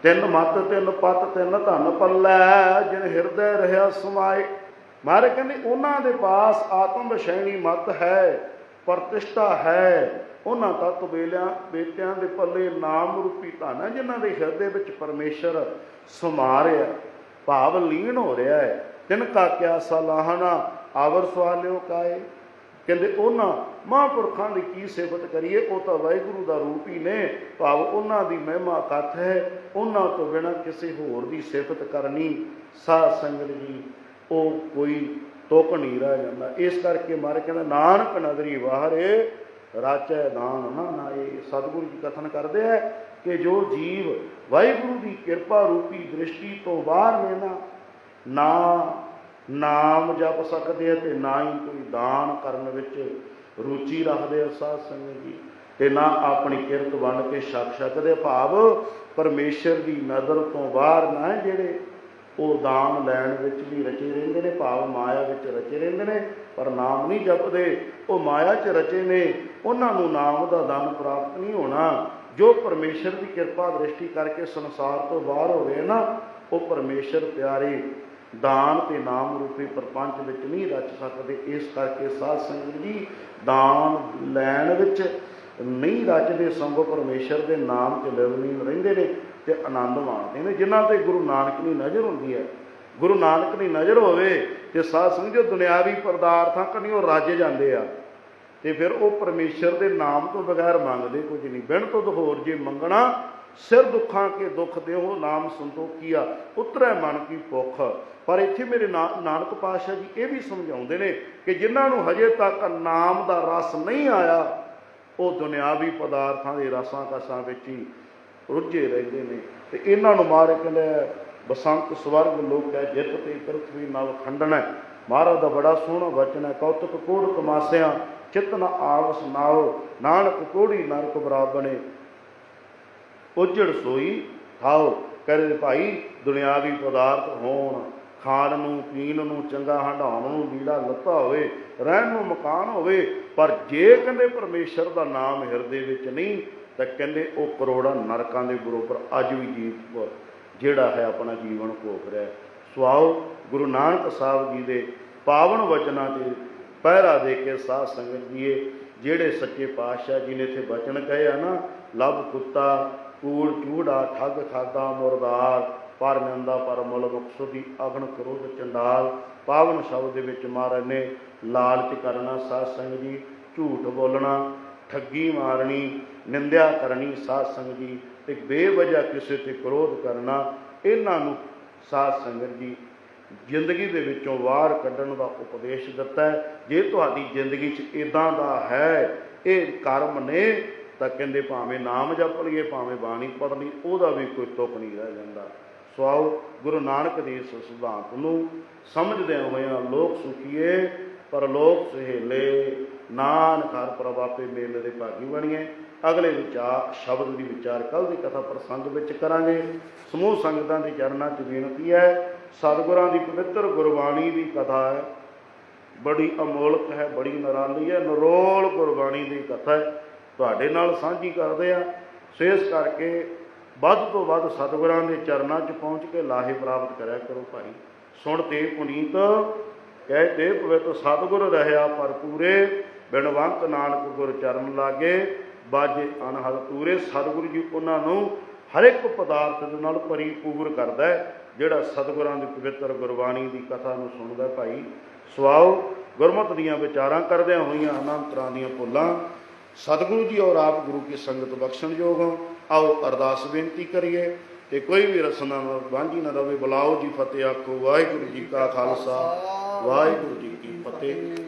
ਤਿੰਨ ਮਤ, ਤਿੰਨ ਪਤ, ਤਿੰਨ ਧਨ ਪੱਲੇ, ਜਿਨ ਹਿਰਦੈ ਰਹਾ ਸਮਾਏ। ਮਹਾਰਾਜ ਕਹਿੰਦੇ, ਉਹਨਾਂ ਦੇ ਪਾਸ ਆਤਮ ਵਿਸ਼ੈਣੀ ਮਤ ਹੈ, ਪ੍ਰਤਿਸ਼ਠਾ ਹੈ। ਉਹਨਾਂ ਤਤ ਬੇਲਿਆਂ ਬੇਟਿਆਂ ਦੇ ਪੱਲੇ ਨਾਮ ਰੂਪੀ ਧਨ ਹੈ, ਜਿਨ੍ਹਾਂ ਦੇ ਹਿਰਦੇ ਵਿੱਚ ਪਰਮੇਸ਼ਰ ਸਮਾ ਰਿਹਾ ਭਾਵ ਲੀਨ ਹੋ ਰਿਹਾ ਹੈ। ਤਿਨ ਕਾ ਕਿਆ ਸਲਾਹਨਾ ਆਵਰ ਸਵਾਲਿਓ ਕਾਏ? ਕਹਿੰਦੇ ਉਹਨਾਂ ਮਹਾਂਪੁਰਖਾਂ ਦੀ ਕੀ ਸਿਫਤ ਕਰੀਏ, ਉਹ ਤਾਂ ਵਾਹਿਗੁਰੂ ਦਾ ਰੂਪ ਹੀ ਨੇ। ਭਾਵ ਉਹਨਾਂ ਦੀ ਮਹਿਮਾ ਕਥ ਹੈ, ਉਹਨਾਂ ਤੋਂ ਬਿਨਾਂ ਕਿਸੇ ਹੋਰ ਦੀ ਸਿਫਤ ਕਰਨੀ, ਸਾਧ ਸੰਗਤ ਜੀ, ਉਹ ਕੋਈ ਤੁਕ ਨਹੀਂ ਰਹਿ ਜਾਂਦਾ। ਇਸ ਕਰਕੇ ਮਾਰੇ ਕਹਿੰਦਾ, ਨਾਨਕ ਨਦਰੀ ਬਾਹਰੇ ਰਾਚੈ ਦਾਨ ਨਾ ਇਹ ਸਤਿਗੁਰੂ ਜੀ ਕਥਨ ਕਰਦੇ ਹੈ ਕਿ ਜੋ ਜੀਵ ਵਾਹਿਗੁਰੂ ਦੀ ਕਿਰਪਾ ਰੂਪੀ ਦ੍ਰਿਸ਼ਟੀ ਤੋਂ ਬਾਹਰ ਨੇ ਨਾ ਨਾ ਨਾਮ ਜਪ ਸਕਦੇ ਆ ਤੇ ਨਾ ਹੀ ਕੋਈ ਦਾਨ ਕਰਨ ਵਿੱਚ ਰੁਚੀ ਰੱਖਦੇ ਆ ਸਾਧ ਸੰਗਤ ਜੀ। ਤੇ ਨਾ ਆਪਣੀ ਕਿਰਤ ਬਣ ਕੇ ਛਕ ਸਕਦੇ ਭਾਵ ਪਰਮੇਸ਼ਰ ਦੀ ਨਜ਼ਰ ਤੋਂ ਬਾਹਰ ਨਾ ਜਿਹੜੇ ਉਹ ਦਾਨ ਲੈਣ ਵਿੱਚ ਵੀ ਰਚੇ ਰਹਿੰਦੇ ਨੇ, ਭਾਵ ਮਾਇਆ ਵਿੱਚ ਰਚੇ ਰਹਿੰਦੇ ਨੇ, ਪਰ ਨਾਮ ਨਹੀਂ ਜਪਦੇ। ਉਹ ਮਾਇਆ 'ਚ ਰਚੇ ਨੇ, ਉਹਨਾਂ ਨੂੰ ਨਾਮ ਦਾ ਦਾਨ ਪ੍ਰਾਪਤ ਨਹੀਂ ਹੋਣਾ। ਜੋ ਪਰਮੇਸ਼ਰ ਦੀ ਕਿਰਪਾ ਦ੍ਰਿਸ਼ਟੀ ਕਰਕੇ ਸੰਸਾਰ ਤੋਂ ਬਾਹਰ ਹੋ ਗਏ ਨਾ, ਉਹ ਪਰਮੇਸ਼ਰ ਪਿਆਰੇ ਦਾਨ ਤੇ ਨਾਮ ਰੂਪੀ ਪ੍ਰਪੰਚ ਵਿੱਚ ਨਹੀਂ ਰਚ ਸਕਦੇ, ਇਸ ਕਰਕੇ ਸਾਧ ਸੰਗਤ ਜੀ ਦਾਨ ਲੈਣ ਵਿੱਚ ਨਹੀਂ ਰਚਦੇ ਸੰਗੋ ਪਰਮੇਸ਼ਰ ਦੇ ਨਾਮ ਤੇ ਲਿਵਲੀਨ ਰਹਿੰਦੇ ਨੇ ਤੇ ਆਨੰਦ ਮਾਣਦੇ ਨੇ, ਜਿਨ੍ਹਾਂ ਤੇ ਗੁਰੂ ਨਾਨਕ ਦੀ ਨਜ਼ਰ ਹੁੰਦੀ ਹੈ। ਗੁਰੂ ਨਾਨਕ ਦੀ ਨਜ਼ਰ ਹੋਵੇ ਤੇ ਸਾਧ ਸੰਗਤ ਜੋ ਦੁਨਿਆਵੀ ਪਦਾਰਥਾਂ ਕਨੀ ਉਹ ਰੱਜ ਜਾਂਦੇ ਆ। ਤੇ ਫਿਰ ਉਹ ਪਰਮੇਸ਼ਰ ਦੇ ਨਾਮ ਤੋਂ ਬਗੈਰ ਮੰਗਦੇ ਕੁਝ ਨਹੀਂ। ਬਿਨ ਤੋਂ ਹੋਰ ਜੇ ਮੰਗਣਾ ਸਿਰ ਦੁੱਖਾਂ ਕੇ ਦੁੱਖ ਦਿਓ ਨਾਮ ਸੰਤੋਖੀਆ ਉਤਰੈ ਮਨ ਕੀ ਭੁੱਖ। ਪਰ ਇੱਥੇ ਮੇਰੇ ਨਾ- ਨਾਨਕ ਪਾਤਸ਼ਾਹ ਜੀ ਇਹ ਵੀ ਸਮਝਾਉਂਦੇ ਨੇ ਕਿ ਜਿਨ੍ਹਾਂ ਨੂੰ ਹਜੇ ਤੱਕ ਨਾਮ ਦਾ ਰਸ ਨਹੀਂ ਆਇਆ, ਉਹ ਦੁਨਿਆਵੀ ਪਦਾਰਥਾਂ ਦੇ ਰਸਾਂ ਕਸਾਂ ਵਿੱਚ ਹੀ ਰੁੱਝੇ ਰਹਿੰਦੇ ਨੇ ਤੇ ਇਹਨਾਂ ਨੂੰ ਮਾਰ ਕੇ ਲੈ ਬਸੰਤ ਸਵਰਗ ਲੋਕ ਹੈ, ਜਿੱਤ ਤੇ ਪ੍ਰਥਵੀ ਨਾਲ ਖੰਡਣਾ ਮਹਾਰਾਜ ਦਾ ਬੜਾ ਸੋਹਣਾ ਵਚਨ ਹੈ, ਕੌਤਕ ਕੋੜ ਕਮਾਸਿਆਂ ਚਿਤ ਨ ਆਵਸ ਨਾਓ ਨਾਨਕ ਕੋੜੀ ਨਰਕ ਬਰਾਬਣੇ। ਉਜੜ ਸੋਈ, ਖਾਓ, ਕਰੇ ਭਾਈ ਦੁਨਿਆਵੀ ਪਦਾਰਥ ਹੋਣ, ਖਾਣ ਨੂੰ, ਪੀਣ ਨੂੰ, ਚੰਗਾ ਹੰਡਾਉਣ ਨੂੰ ਲੀੜਾ ਲੱਤਾ ਹੋਵੇ, ਰਹਿਣ ਨੂੰ ਮਕਾਨ ਹੋਵੇ, ਪਰ ਜੇ ਕਹਿੰਦੇ ਪਰਮੇਸ਼ਰ ਦਾ ਨਾਮ ਹਿਰਦੇ ਵਿੱਚ ਨਹੀਂ, ਤਾਂ ਕਹਿੰਦੇ ਉਹ ਕਰੋੜਾਂ ਨਰਕਾਂ ਦੇ ਬਰੋਬਰ ਅੱਜ ਵੀ ਜੀਵ ਜਿਹੜਾ ਹੈ ਆਪਣਾ ਜੀਵਨ ਭੋਗ ਰਿਹਾ ਹੈ। ਸੁਆਓ, ਗੁਰੂ ਨਾਨਕ ਸਾਹਿਬ ਜੀ ਦੇ ਪਾਵਨ ਵਚਨਾਂ ਤੇ ਪਹਿਰਾ ਦੇ ਕੇ ਸਾਧ ਸੰਗਤ ਜੀਏ, ਜਿਹੜੇ ਸੱਚੇ ਪਾਤਸ਼ਾਹ ਜੀ ਨੇ ਇੱਥੇ ਵਚਨ ਕਹੇ ਆ ਨਾ ਲਬ ਕੁੱਤਾ ਕੂੜ ਚੂੜਾ, ਠੱਗ ਖਾਦਾ, ਮੁਰਦਾਰ, ਪਰ ਨੰਦਾ ਪਰ ਮੁਲ ਮੁਕਸਦੀ ਅਗਨ ਕਰੋਧ ਚੰਡਾਲ। ਪਾਵਨ ਸ਼ਬਦ ਦੇ ਵਿੱਚ ਮਹਾਰਾਜ ਨੇ ਲਾਲਚ ਕਰਨਾ, ਸਾਧ ਸੰਗਤ ਜੀ, ਝੂਠ ਬੋਲਣਾ, ਠੱਗੀ ਮਾਰਨੀ, ਨਿੰਦਿਆ ਕਰਨੀ, ਸਾਧ ਸੰਗਤ ਜੀ, ਤੇ ਬੇਵਜ੍ਹਾ ਕਿਸੇ ਤੇ ਕ੍ਰੋਧ ਕਰਨਾ, ਇਹਨਾਂ ਨੂੰ ਸਾਧ ਸੰਗਤ ਜੀ ਜ਼ਿੰਦਗੀ ਦੇ ਵਿੱਚੋਂ ਬਾਹਰ ਕੱਢਣ ਦਾ ਉਪਦੇਸ਼ ਦਿੱਤਾ ਜੇ ਤੁਹਾਡੀ ਜ਼ਿੰਦਗੀ 'ਚ ਇਦਾਂ ਦਾ ਹੈ, ਇਹ ਕਰਮ ਨੇ ਤਾਂ ਕਹਿੰਦੇ ਭਾਵੇਂ ਨਾਮ ਜਪ ਲਈਏ, ਭਾਵੇਂ ਬਾਣੀ ਪੜ੍ਹ ਲਈ ਉਹਦਾ ਵੀ ਕੋਈ ਤੁਕ ਨਹੀਂ ਰਹਿ ਜਾਂਦਾ। ਸਵਾਉ ਗੁਰੂ ਨਾਨਕ ਦੇ ਇਸ ਸਿਧਾਂਤ ਨੂੰ ਸਮਝਦਿਆਂ ਹੋਇਆਂ ਲੋਕ ਸੁਖੀਏ, ਪਰਲੋਕ ਸੁਹੇਲੇ, ਨਾਨਕ ਹਰ ਪ੍ਰਭਾਪੇ ਮੇਲੇ ਦੇ ਭਾਗੀ ਬਣੀਏ। ਅਗਲੇ ਵਿਚਾਰ ਸ਼ਬਦ ਦੀ ਵਿਚਾਰ ਕੱਲ ਦੀ ਕਥਾ ਪ੍ਰਸੰਗ ਵਿੱਚ ਕਰਾਂਗੇ। ਸਮੂਹ ਸੰਗਤਾਂ ਦੇ ਚਰਨਾਂ 'ਚ ਬੇਨਤੀ ਹੈ, ਸਤਿਗੁਰਾਂ ਦੀ ਪਵਿੱਤਰ ਗੁਰਬਾਣੀ ਦੀ ਕਥਾ ਹੈ। ਬੜੀ ਅਮੋਲਕ ਹੈ, ਬੜੀ ਨਿਰਾਲੀ ਹੈ, ਨਰੋਲ ਗੁਰਬਾਣੀ ਦੀ ਕਥਾ ਹੈ। ਤੁਹਾਡੇ ਨਾਲ ਸਾਂਝੀ ਕਰਦੇ ਆ। ਇਸ ਕਰਕੇ ਵੱਧ ਤੋਂ ਵੱਧ ਸਤਿਗੁਰਾਂ ਦੇ ਚਰਨਾਂ 'ਚ ਪਹੁੰਚ ਕੇ ਲਾਹੇ ਪ੍ਰਾਪਤ ਕਰਿਆ ਕਰੋ ਭਾਈ। ਸੁਣ ਤੇ ਪੁਨੀਤ, ਕਹਿ ਤੇ ਪਵਿੱਤਰ ਸਤਿਗੁਰ ਰਹਿਆ ਪਰ ਪੂਰੇ ਬਿਨਵੰਤ ਨਾਨਕ ਗੁਰ ਚਰਨ ਲਾਗੇ, ਬਾਜੇ ਅਨਹਦ ਪੂਰੇ ਸਤਿਗੁਰੂ ਜੀ ਉਹਨਾਂ ਨੂੰ ਹਰ ਇੱਕ ਪਦਾਰਥ ਦੇ ਨਾਲ ਪਰਿਪੂਰ ਕਰਦਾ ਹੈ, ਜਿਹੜਾ ਸਤਿਗੁਰਾਂ ਦੀ ਪਵਿੱਤਰ ਗੁਰਬਾਣੀ ਦੀ ਕਥਾ ਨੂੰ ਸੁਣਦਾ ਭਾਈ। ਸਵਾਓ ਗੁਰਮਤਿ ਦੀਆਂ ਵਿਚਾਰਾਂ ਕਰਦਿਆਂ ਹੋਈਆਂ ਅਨੰਤ ਤਰ੍ਹਾਂ ਦੀਆਂ ਭੁੱਲਾਂ ਸਤਿਗੁਰੂ ਜੀ ਔਰ ਆਪ ਗੁਰੂ ਕੀ ਸੰਗਤ ਬਖਸ਼ਣਯੋਗ ਹੋ। ਆਓ ਅਰਦਾਸ ਬੇਨਤੀ ਕਰੀਏ ਤੇ ਕੋਈ ਵੀ ਰਸਨਾ ਵਾਂਝੀ ਨਾ ਰਵੇ। ਬੁਲਾਓ ਜੀ ਫਤਿਹ ਆਖੋ। ਵਾਹਿਗੁਰੂ ਜੀ ਕਾ ਖਾਲਸਾ। ਵਾਹਿਗੁਰੂ ਜੀ ਕੀ ਫਤਿਹ।